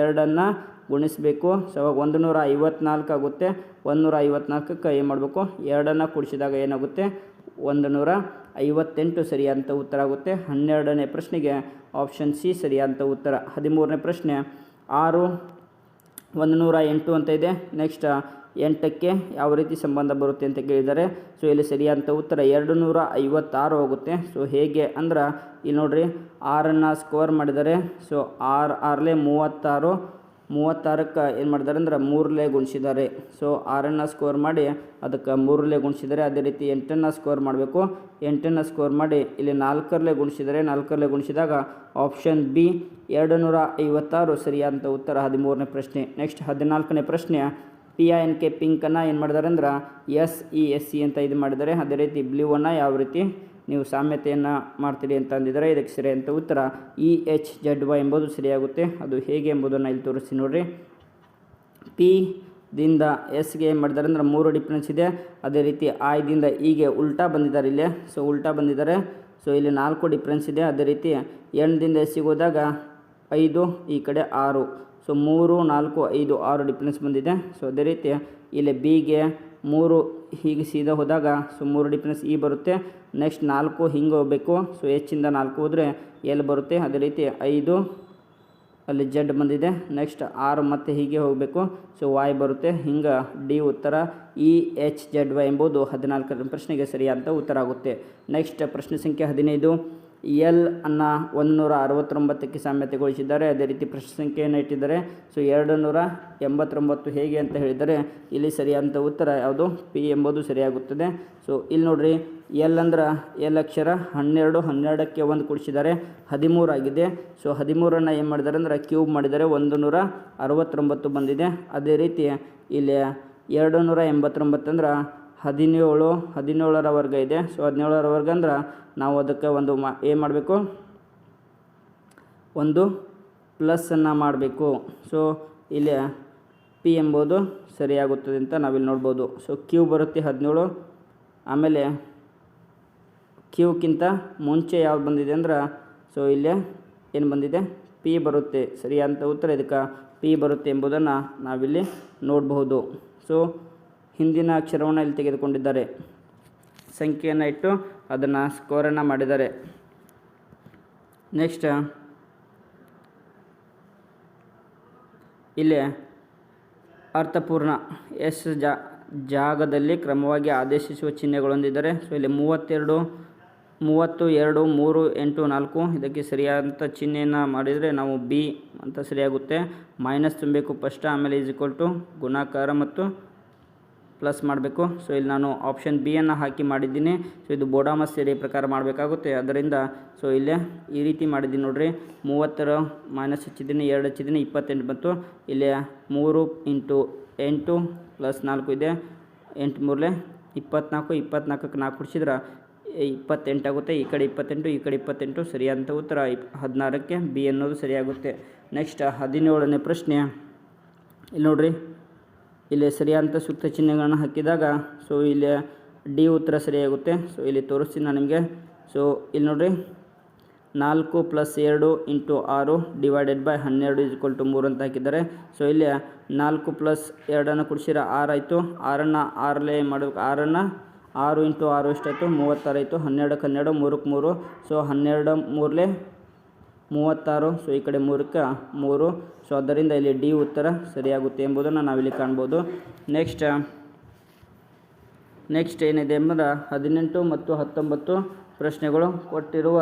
ಎರಡನ್ನು ಗುಣಿಸಬೇಕು. ಸೊ ಅವಾಗ ಒಂದು ನೂರ ಐವತ್ನಾಲ್ಕು ಆಗುತ್ತೆ. ಒಂದು ನೂರ ಐವತ್ನಾಲ್ಕಕ್ಕೆ ಏನು ಮಾಡಬೇಕು? ಎರಡನ್ನು ಕೂಡಿಸಿದಾಗ ಏನಾಗುತ್ತೆ? ಒಂದು ನೂರ ಐವತ್ತೆಂಟು ಸರಿಯಾದಂಥ ಉತ್ತರ ಆಗುತ್ತೆ. ಹನ್ನೆರಡನೇ ಪ್ರಶ್ನೆಗೆ ಆಪ್ಷನ್ ಸಿ ಸರಿಯಾದಂಥ ಉತ್ತರ. ಹದಿಮೂರನೇ ಪ್ರಶ್ನೆ, ಆರು ಒಂದು ನೂರ ಎಂಟು ಅಂತ ಇದೆ. ನೆಕ್ಸ್ಟ್ ಎಂಟಕ್ಕೆ ಯಾವ ರೀತಿ ಸಂಬಂಧ ಬರುತ್ತೆ ಅಂತ ಕೇಳಿದ್ದಾರೆ ಸೊ ಇಲ್ಲಿ ಸರಿಯಾದಂಥ ಉತ್ತರ ಎರಡು ನೂರ ಐವತ್ತಾರು ಹೋಗುತ್ತೆ. ಸೊ ಹೇಗೆ ಅಂದ್ರೆ, ಇಲ್ಲಿ ನೋಡ್ರಿ, ಆರನ್ನು ಸ್ಕೋರ್ ಮಾಡಿದರೆ, ಸೊ ಆರು ಆರಲೇ ಮೂವತ್ತಾರು ಮೂವತ್ತಾರಕ್ಕೆ ಏನು ಮಾಡಿದ್ದಾರೆ ಅಂದ್ರೆ ಮೂರಲೇ ಗುಣಿಸಿದ್ದಾರೆ. ಸೊ ಆರನ್ನು ಸ್ಕೋರ್ ಮಾಡಿ ಅದಕ್ಕೆ ಮೂರಲೇ ಗುಣಿಸಿದ್ದಾರೆ ಅದೇ ರೀತಿ ಎಂಟನ್ನು ಸ್ಕೋರ್ ಮಾಡಬೇಕು. ಎಂಟನ್ನು ಸ್ಕೋರ್ ಮಾಡಿ ಇಲ್ಲಿ ನಾಲ್ಕರಲ್ಲೇ ಗುಣಿಸಿದರೆ ನಾಲ್ಕರಲ್ಲೇ ಗುಣಿಸಿದಾಗ ಆಪ್ಷನ್ ಬಿ ಎರಡು ನೂರ ಐವತ್ತಾರು ಸರಿಯಾದಂಥ ಉತ್ತರ ಹದಿಮೂರನೇ ಪ್ರಶ್ನೆ. ನೆಕ್ಸ್ಟ್ ಹದಿನಾಲ್ಕನೇ ಪ್ರಶ್ನೆ ಪಿ ಐ ಎನ್ ಕೆ ಪಿಂಕನ್ನು ಏನು ಮಾಡಿದ್ದಾರೆ ಅಂದ್ರೆ ಎಸ್ ಇ ಎಸ್ ಸಿ ಅಂತ ಇದು ಮಾಡಿದ್ದಾರೆ. ಅದೇ ರೀತಿ ಬ್ಲೂವನ್ನು ಯಾವ ರೀತಿ ನೀವು ಸಾಮ್ಯತೆಯನ್ನು ಮಾಡ್ತೀರಿ ಅಂತ ಅಂದಿದ್ದಾರೆ ಇದಕ್ಕೆ ಅಂತ ಉತ್ತರ ಇ ಎಚ್ ಜಡ್ ವೈ ಎಂಬುದು ಸರಿಯಾಗುತ್ತೆ. ಅದು ಹೇಗೆ ಎಂಬುದನ್ನು ಇಲ್ಲಿ ತೋರಿಸಿ ನೋಡಿರಿ. ಪಿ ದಿಂದ ಎಸ್ಗೆ ಏನು ಮಾಡಿದ್ದಾರೆ ಅಂದ್ರೆ ಮೂರು ಡಿಫ್ರೆನ್ಸ್ ಇದೆ. ಅದೇ ರೀತಿ ಆಯ್ದಿಂದ ಹೀಗೆ ಉಲ್ಟಾ ಬಂದಿದ್ದಾರೆ ಇಲ್ಲಿ. ಸೊ, ಉಲ್ಟಾ ಬಂದಿದ್ದಾರೆ. ಸೊ, ಇಲ್ಲಿ ನಾಲ್ಕು ಡಿಫ್ರೆನ್ಸ್ ಇದೆ. ಅದೇ ರೀತಿ ಎಂಟದಿಂದ ಎಸ್ಸಿಗೆ ಹೋದಾಗ ಐದು, ಈ ಕಡೆ ಆರು. ಸೊ, ಮೂರು, ನಾಲ್ಕು, ಐದು, ಆರು ಡಿಫ್ರೆನ್ಸ್ ಬಂದಿದೆ. ಸೊ, ಅದೇ ರೀತಿ ಇಲ್ಲಿ ಬಿಗೆ ಮೂರು ಹೀಗೆ ಸೀದಾ ಹೋದಾಗ ಸೊ ಮೂರು ಡಿಫ್ರೆನ್ಸ್ ಈ ಬರುತ್ತೆ. ನೆಕ್ಸ್ಟ್ ನಾಲ್ಕು ಹಿಂಗೆ ಹೋಗಬೇಕು. ಸೊ ಹೆಚ್ಚಿಂದ ನಾಲ್ಕು ಹೋದರೆ ಎಲ್ ಬರುತ್ತೆ? ಅದೇ ರೀತಿ ಐದು. ಅಲ್ಲಿ ಜಡ್ ಬಂದಿದೆ. ನೆಕ್ಸ್ಟ್ ಆರು ಮತ್ತೆ ಹೀಗೆ ಹೋಗಬೇಕು. ಸೊ ವಾಯ್ ಬರುತ್ತೆ. ಹಿಂಗೆ ಡಿ ಉತ್ತರ. ಇ, ಎಚ್, ಜಡ್, ವೈ ಎಂಬುದು ಹದಿನಾಲ್ಕರ ಪ್ರಶ್ನೆಗೆ ಸರಿಯಾದ ಉತ್ತರ ಆಗುತ್ತೆ. ನೆಕ್ಸ್ಟ್ ಪ್ರಶ್ನೆ ಸಂಖ್ಯೆ ಹದಿನೈದು. ಎಲ್ ಅನ್ನು ಒಂದು ನೂರ ಅರವತ್ತೊಂಬತ್ತಕ್ಕೆ ಸಾಮ್ಯತೆಗೊಳಿಸಿದ್ದಾರೆ. ಅದೇ ರೀತಿ ಪ್ರಶ್ನೆ ಸಂಖ್ಯೆಯನ್ನು ಇಟ್ಟಿದ್ದಾರೆ. ಸೊ ಎರಡು ನೂರ ಎಂಬತ್ತೊಂಬತ್ತು ಹೇಗೆ ಅಂತ ಹೇಳಿದರೆ, ಇಲ್ಲಿ ಸರಿಯಾದಂಥ ಉತ್ತರ ಯಾವುದು? ಪಿ ಎಂಬುದು ಸರಿಯಾಗುತ್ತದೆ. ಸೊ, ಇಲ್ಲಿ ನೋಡ್ರಿ, ಎಲ್ ಅಂದ್ರೆ ಎಲ್ ಅಕ್ಷರ ಹನ್ನೆರಡು, ಹನ್ನೆರಡಕ್ಕೆ ಒಂದು ಕೊಡಿಸಿದ್ದಾರೆ. ಹದಿಮೂರು ಆಗಿದೆ. ಸೊ, ಹದಿಮೂರನ್ನು ಏನು ಮಾಡಿದ್ದಾರೆ ಅಂದ್ರೆ, ಕ್ಯೂಬ್ ಮಾಡಿದ್ದಾರೆ. ಒಂದು ನೂರ ಅರವತ್ತೊಂಬತ್ತು ಬಂದಿದೆ. ಅದೇ ರೀತಿ ಇಲ್ಲಿ ಎರಡು ನೂರ ಎಂಬತ್ತೊಂಬತ್ತು ಅಂದ್ರೆ ಹದಿನೇಳು ವರ್ಗ ಇದೆ. ಸೊ ಹದಿನೇಳರ ವರ್ಗ ಅಂದ್ರೆ ನಾವು ಅದಕ್ಕೆ ಒಂದು ಮಾ, ಏನು ಮಾಡಬೇಕು? ಒಂದು ಪ್ಲಸ್ಸನ್ನು ಮಾಡಬೇಕು. ಸೊ ಇಲ್ಲಿ ಪಿ ಎಂಬುದು ಸರಿಯಾಗುತ್ತದೆ ಅಂತ ನಾವಿಲ್ಲಿ ನೋಡ್ಬೋದು. ಸೊ ಕ್ಯೂ ಬರುತ್ತೆ ಹದಿನೇಳು. ಆಮೇಲೆ ಕ್ಯೂಕ್ಕಿಂತ ಮುಂಚೆ ಯಾವ್ದು ಬಂದಿದೆ ಅಂದ್ರೆ ಸೊ ಇಲ್ಲಿ ಏನು ಬಂದಿದೆ? ಪಿ ಬರುತ್ತೆ. ಸರಿಯಾದಂಥ ಉತ್ತರ ಇದಕ್ಕೆ ಪಿ ಬರುತ್ತೆ ಎಂಬುದನ್ನು ನಾವಿಲ್ಲಿ ನೋಡಬಹುದು. ಸೊ ಹಿಂದಿನ ಅಕ್ಷರವನ್ನು ಇಲ್ಲಿ ತೆಗೆದುಕೊಂಡಿದ್ದಾರೆ. ಸಂಖ್ಯೆಯನ್ನು ಇಟ್ಟು ಅದನ್ನು ಸ್ಕೋರನ್ನು ಮಾಡಿದ್ದಾರೆ. ನೆಕ್ಸ್ಟ್ ಇಲ್ಲಿ ಅರ್ಥಪೂರ್ಣ ಎಸ್ ಜಾ ಜಾಗದಲ್ಲಿ ಕ್ರಮವಾಗಿ ಆದೇಶಿಸುವ ಚಿಹ್ನೆಗಳೊಂದಿದ್ದಾರೆ ಸೊ ಇಲ್ಲಿ ಮೂವತ್ತೆರಡು, ಮೂವತ್ತು, ಎರಡು, ಮೂರು, ಎಂಟು, ನಾಲ್ಕು, ಇದಕ್ಕೆ ಸರಿಯಾದಂಥ ಚಿಹ್ನೆಯನ್ನು ಮಾಡಿದರೆ ನಾವು ಬಿ ಅಂತ ಸರಿಯಾಗುತ್ತೆ. ಮೈನಸ್ ತುಂಬಬೇಕು ಫಸ್ಟ್ ಆಮೇಲೆ ಈಸ್ ಈಕ್ವಲ್ ಟು ಗುಣಾಕಾರ ಮತ್ತು ಪ್ಲಸ್ ಮಾಡಬೇಕು. ಸೊ ಇಲ್ಲಿ ನಾನು ಆಪ್ಷನ್ ಬಿಯನ್ನು ಹಾಕಿ ಮಾಡಿದ್ದೀನಿ. ಸೊ ಇದು ಬೋಡಾಮಸ್ ಸೇರಿ ಪ್ರಕಾರ ಮಾಡಬೇಕಾಗುತ್ತೆ. ಅದರಿಂದ ಸೊ ಇಲ್ಲೇ ಈ ರೀತಿ ಮಾಡಿದ್ದೀನಿ ನೋಡಿರಿ. ಮೂವತ್ತರ ಮೈನಸ್ ಹಚ್ಚಿದ್ದೀನಿ, ಎರಡು ಹಚ್ಚಿದ್ದೀನಿ, ಇಪ್ಪತ್ತೆಂಟು ಬಂತು. ಇಲ್ಲಿ ಮೂರು ಇಂಟು ಎಂಟು ಪ್ಲಸ್ ನಾಲ್ಕು ಇದೆ. ಎಂಟು ಮೂರಲೆ ಇಪ್ಪತ್ನಾಲ್ಕು, ಇಪ್ಪತ್ನಾಲ್ಕಕ್ಕೆ ನಾಲ್ಕು ಕುಡಿಸಿದ್ರೆ ಇಪ್ಪತ್ತೆಂಟಾಗುತ್ತೆ ಈ ಕಡೆ ಇಪ್ಪತ್ತೆಂಟು, ಈ ಕಡೆ ಇಪ್ಪತ್ತೆಂಟು, ಸರಿಯಾದಂಥ ಉತ್ತರ. ಇಪ್ ಹದಿನಾರಕ್ಕೆ ಬಿ ಅನ್ನೋದು ಸರಿಯಾಗುತ್ತೆ. ನೆಕ್ಸ್ಟ್ ಹದಿನೇಳನೇ ಪ್ರಶ್ನೆ. ಇಲ್ಲಿ ನೋಡ್ರಿ. ಇಲ್ಲಿ ಸರಿಯಾದಂಥ ಸೂಕ್ತ ಚಿಹ್ನೆಗಳನ್ನು ಹಾಕಿದಾಗ ಸೊ ಇಲ್ಲಿ ಡಿ ಉತ್ತರ ಸರಿಯಾಗುತ್ತೆ. ಸೊ ಇಲ್ಲಿ ತೋರಿಸ್ತೀನಿ ನಾನು ನಿಮಗೆ. ಸೊ ಇಲ್ಲಿ ನೋಡಿರಿ, ನಾಲ್ಕು ಪ್ಲಸ್ ಎರಡು ಇಂಟು ಆರು ಡಿವೈಡೆಡ್ ಬೈ ಹನ್ನೆರಡು ಇಸ್ಕೊಲ್ ಟು ಮೂರು ಅಂತ ಹಾಕಿದ್ದಾರೆ. ಸೊ ಇಲ್ಲಿ ನಾಲ್ಕು ಪ್ಲಸ್ ಎರಡನ್ನು ಕುಡಿಸಿರ ಆರಾಯಿತು ಆರನ್ನು ಆರಲ್ಲೇ ಮಾಡಬೇಕು? ಆರನ್ನು ಆರು ಇಂಟು ಆರು ಎಷ್ಟಾಯಿತು? ಮೂವತ್ತಾರು ಆಯಿತು. ಹನ್ನೆರಡಕ್ಕೆ ಹನ್ನೆರಡು, ಮೂರಕ್ಕೆ ಮೂರು. ಸೊ ಹನ್ನೆರಡು ಮೂರಲೇ ಮೂವತ್ತಾರು, ಸೊ ಈ ಕಡೆ ಮೂರಕ್ಕೆ ಮೂರು. ಸೊ ಅದರಿಂದ ಇಲ್ಲಿ ಡಿ ಉತ್ತರ ಸರಿಯಾಗುತ್ತೆ ಎಂಬುದನ್ನು ನಾವಿಲ್ಲಿ ಕಾಣ್ಬೋದು. ನೆಕ್ಸ್ಟ್ ನೆಕ್ಸ್ಟ್ ಏನಿದೆ ಎಂಬುದು ಹದಿನೆಂಟು ಮತ್ತು ಹತ್ತೊಂಬತ್ತು ಪ್ರಶ್ನೆಗಳು ಕೊಟ್ಟಿರುವ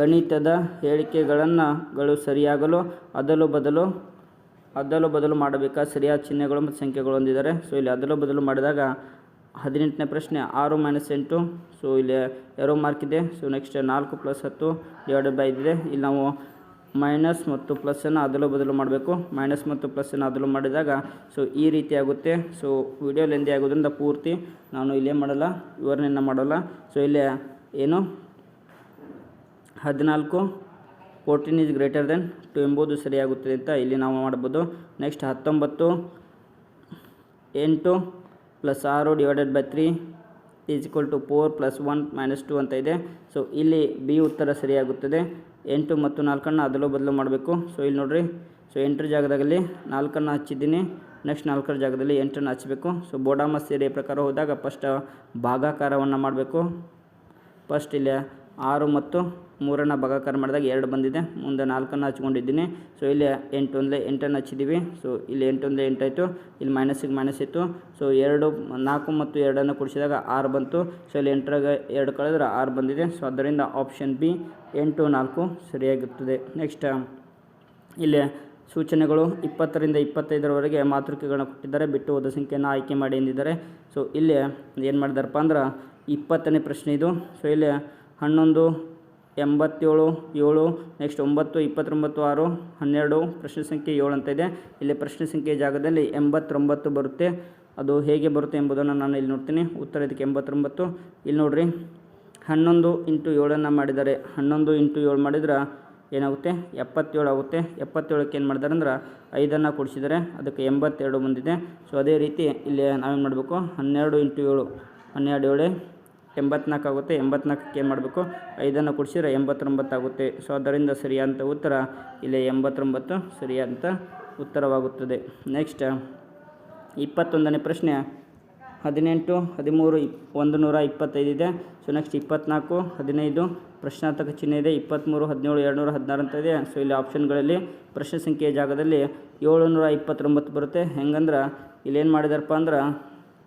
ಗಣಿತದ ಹೇಳಿಕೆಗಳನ್ನು ಗಳು ಸರಿಯಾಗಲು, ಅದಲು ಬದಲು ಅದಲು ಬದಲು ಮಾಡಬೇಕಾದ ಸರಿಯಾದ ಚಿಹ್ನೆಗಳು ಮತ್ತು ಸಂಖ್ಯೆಗಳು ಹೊಂದಿದ್ದಾರೆ ಸೊ ಇಲ್ಲಿ ಅದಲು ಬದಲು ಮಾಡಿದಾಗ ಹದಿನೆಂಟನೇ ಪ್ರಶ್ನೆ, ಆರು ಮೈನಸ್ ಎಂಟು. ಸೊ ಇಲ್ಲಿ ಎರೋ ಮಾರ್ಕ್ ಇದೆ. ಸೊ ನೆಕ್ಸ್ಟ್ ನಾಲ್ಕು ಪ್ಲಸ್ ಹತ್ತು ಡಿವೈಡೆಡ್ ಬೈ ಇದೆ. ಇಲ್ಲಿ ನಾವು ಮೈನಸ್ ಮತ್ತು ಪ್ಲಸ್ಸನ್ನು ಅದಲು ಬದಲು ಮಾಡಬೇಕು. ಮೈನಸ್ ಮತ್ತು ಪ್ಲಸ್ಸನ್ನು ಅದಲು ಮಾಡಿದಾಗ ಸೊ ಈ ರೀತಿ ಆಗುತ್ತೆ. ಸೊ ವಿಡಿಯೋ ಲೆಂದಿ ಆಗೋದ್ರಿಂದ ಪೂರ್ತಿ ನಾನು ಇಲ್ಲೇ ಮಾಡಲ್ಲ, ವಿವರಣೆಯನ್ನು ಮಾಡಲ್ಲ. ಸೊ ಇಲ್ಲಿ ಏನು? ಹದಿನಾಲ್ಕು fourteen is greater than two ಎಂಬುದು ಸರಿಯಾಗುತ್ತದೆ ಅಂತ ಇಲ್ಲಿ ನಾವು ಮಾಡ್ಬೋದು ನೆಕ್ಸ್ಟ್ ಹತ್ತೊಂಬತ್ತು ಎಂಟು ಪ್ಲಸ್ ಆರು divided by three is equal to four plus one minus two ಅಂತ ಇದೆ. ಸೊ ಇಲ್ಲಿ ಬಿ ಉತ್ತರ ಸರಿಯಾಗುತ್ತದೆ. ಎಂಟು ಮತ್ತು ನಾಲ್ಕನ್ನು ಅದಲು ಬದಲು ಮಾಡಬೇಕು. ಸೊ ಇಲ್ಲಿ ನೋಡಿರಿ. ಸೊ ಎಂಟರ ಜಾಗದಲ್ಲಿ ನಾಲ್ಕನ್ನು ಹಚ್ಚಿದ್ದೀನಿ. ನೆಕ್ಸ್ಟ್ ನಾಲ್ಕರ ಜಾಗದಲ್ಲಿ ಎಂಟನ್ನು ಹಚ್ಚಬೇಕು ಸೊ ಬೋಡಾಮ ಸೇರಿಯ ಪ್ರಕಾರ ಹೋದಾಗ ಫಸ್ಟ್ ಭಾಗಾಕಾರವನ್ನು ಮಾಡಬೇಕು. ಫಸ್ಟ್ ಇಲ್ಲಿ ಆರು ಮತ್ತು ಮೂರನ್ನು ಭಾಗಾಕಾರ ಮಾಡಿದಾಗ ಎರಡು ಬಂದಿದೆ. ಮುಂದೆ ನಾಲ್ಕನ್ನು ಹಚ್ಕೊಂಡಿದ್ದೀನಿ. ಸೊ ಇಲ್ಲಿ ಎಂಟು ಒಂದಲೇ ಎಂಟನ್ನು ಹಚ್ಚಿದ್ದೀವಿ ಸೊ ಇಲ್ಲಿ ಎಂಟು ಒಂದಲೇ ಎಂಟಾಯಿತು ಇಲ್ಲಿ ಮೈನಸ್ಸಿಗೆ ಮೈನಸ್ ಇತ್ತು. ಸೊ ಎರಡು, ನಾಲ್ಕು ಮತ್ತು ಎರಡನ್ನು ಕೂಡಿಸಿದಾಗ ಆರು ಬಂತು. ಸೊ ಇಲ್ಲಿ ಎಂಟರಾಗ ಎರಡು ಕಳೆದ್ರೆ ಆರು ಬಂದಿದೆ. ಸೊ ಅದರಿಂದ ಆಪ್ಷನ್ ಬಿ ಎಂಟು, ನಾಲ್ಕು ಸರಿಯಾಗಿರ್ತದೆ. ನೆಕ್ಸ್ಟ್ ಇಲ್ಲಿ ಸೂಚನೆಗಳು ಇಪ್ಪತ್ತರಿಂದ ಇಪ್ಪತ್ತೈದರವರೆಗೆ ಮಾತೃಕೆಗಳನ್ನು ಕೊಟ್ಟಿದ್ದಾರೆ. ಬಿಟ್ಟು ಹೋದ ಸಂಖ್ಯೆಯನ್ನು ಆಯ್ಕೆ ಮಾಡಿ ಎಂದಿದ್ದಾರೆ. ಸೊ ಇಲ್ಲಿ ಏನು ಮಾಡಿದಾರಪ್ಪ ಅಂದ್ರೆ ಇಪ್ಪತ್ತನೇ ಪ್ರಶ್ನೆ ಇದು. ಸೊ ಇಲ್ಲಿ ಹನ್ನೊಂದು ಎಂಬತ್ತೇಳು, ಏಳು ನೆಕ್ಸ್ಟ್ ಒಂಬತ್ತು, ಇಪ್ಪತ್ತೊಂಬತ್ತು, ಆರು, ಹನ್ನೆರಡು, ಪ್ರಶ್ನೆ ಸಂಖ್ಯೆ ಏಳು ಅಂತ ಇದೆ. ಇಲ್ಲಿ ಪ್ರಶ್ನೆ ಸಂಖ್ಯೆ ಜಾಗದಲ್ಲಿ ಎಂಬತ್ತೊಂಬತ್ತು ಬರುತ್ತೆ. ಅದು ಹೇಗೆ ಬರುತ್ತೆ ಎಂಬುದನ್ನು ನಾನು ಇಲ್ಲಿ ನೋಡ್ತೀನಿ. ಉತ್ತರ ಇದಕ್ಕೆ ಎಂಬತ್ತೊಂಬತ್ತು. ಇಲ್ಲಿ ನೋಡ್ರಿ. ಹನ್ನೊಂದು ಇಂಟು ಏಳನ್ನು ಮಾಡಿದ್ದಾರೆ ಹನ್ನೊಂದು ಇಂಟು ಏಳು ಮಾಡಿದ್ರೆ ಏನಾಗುತ್ತೆ? ಎಪ್ಪತ್ತೇಳು ಆಗುತ್ತೆ. ಎಪ್ಪತ್ತೇಳಕ್ಕೆ ಏನು ಮಾಡಿದಾರೆ ಅಂದ್ರೆ ಐದನ್ನು ಕೊಡಿಸಿದರೆ ಅದಕ್ಕೆ ಎಂಬತ್ತೆರಡು ಬಂದಿದೆ. ಸೊ ಅದೇ ರೀತಿ ಇಲ್ಲಿ ನಾವೇನು ಮಾಡಬೇಕು? ಹನ್ನೆರಡು ಇಂಟು ಏಳು, ಹನ್ನೆರಡು ಏಳು ಎಂಬತ್ನಾಲ್ಕು ಆಗುತ್ತೆ. ಎಂಬತ್ನಾಲ್ಕಕ್ಕೆ ಏನು ಮಾಡಬೇಕು? ಐದನ್ನು ಕೊಡಿಸಿದ್ರೆ ಎಂಬತ್ತೊಂಬತ್ತಾಗುತ್ತೆ ಸೊ ಅದರಿಂದ ಸರಿಯಾದಂಥ ಉತ್ತರ ಇಲ್ಲಿ ಎಂಬತ್ತೊಂಬತ್ತು ಸರಿಯಾದಂಥ ಉತ್ತರವಾಗುತ್ತದೆ. ನೆಕ್ಸ್ಟ್ ಇಪ್ಪತ್ತೊಂದನೇ ಪ್ರಶ್ನೆ. ಹದಿನೆಂಟು, ಹದಿಮೂರು ಒಂದು ನೂರ ಇಪ್ಪತ್ತೈದು ಇದೆ. ಸೊ ನೆಕ್ಸ್ಟ್ ಇಪ್ಪತ್ನಾಲ್ಕು, ಹದಿನೈದು, ಪ್ರಶ್ನಾರ್ಥಕ ಚಿಹ್ನೆ ಇದೆ. ಇಪ್ಪತ್ತ್ಮೂರು ಹದಿನೇಳು ಎರಡು ನೂರ ಹದಿನಾರು ಅಂತ ಇದೆ. ಸೊ ಇಲ್ಲಿ ಆಪ್ಷನ್ಗಳಲ್ಲಿ ಪ್ರಶ್ನೆ ಸಂಖ್ಯೆಯ ಜಾಗದಲ್ಲಿ ಏಳು ನೂರ ಇಪ್ಪತ್ತೊಂಬತ್ತು ಬರುತ್ತೆ. ಹೆಂಗಂದ್ರೆ ಇಲ್ಲಿ ಏನು ಮಾಡಿದಾರಪ್ಪ ಅಂದ್ರೆ,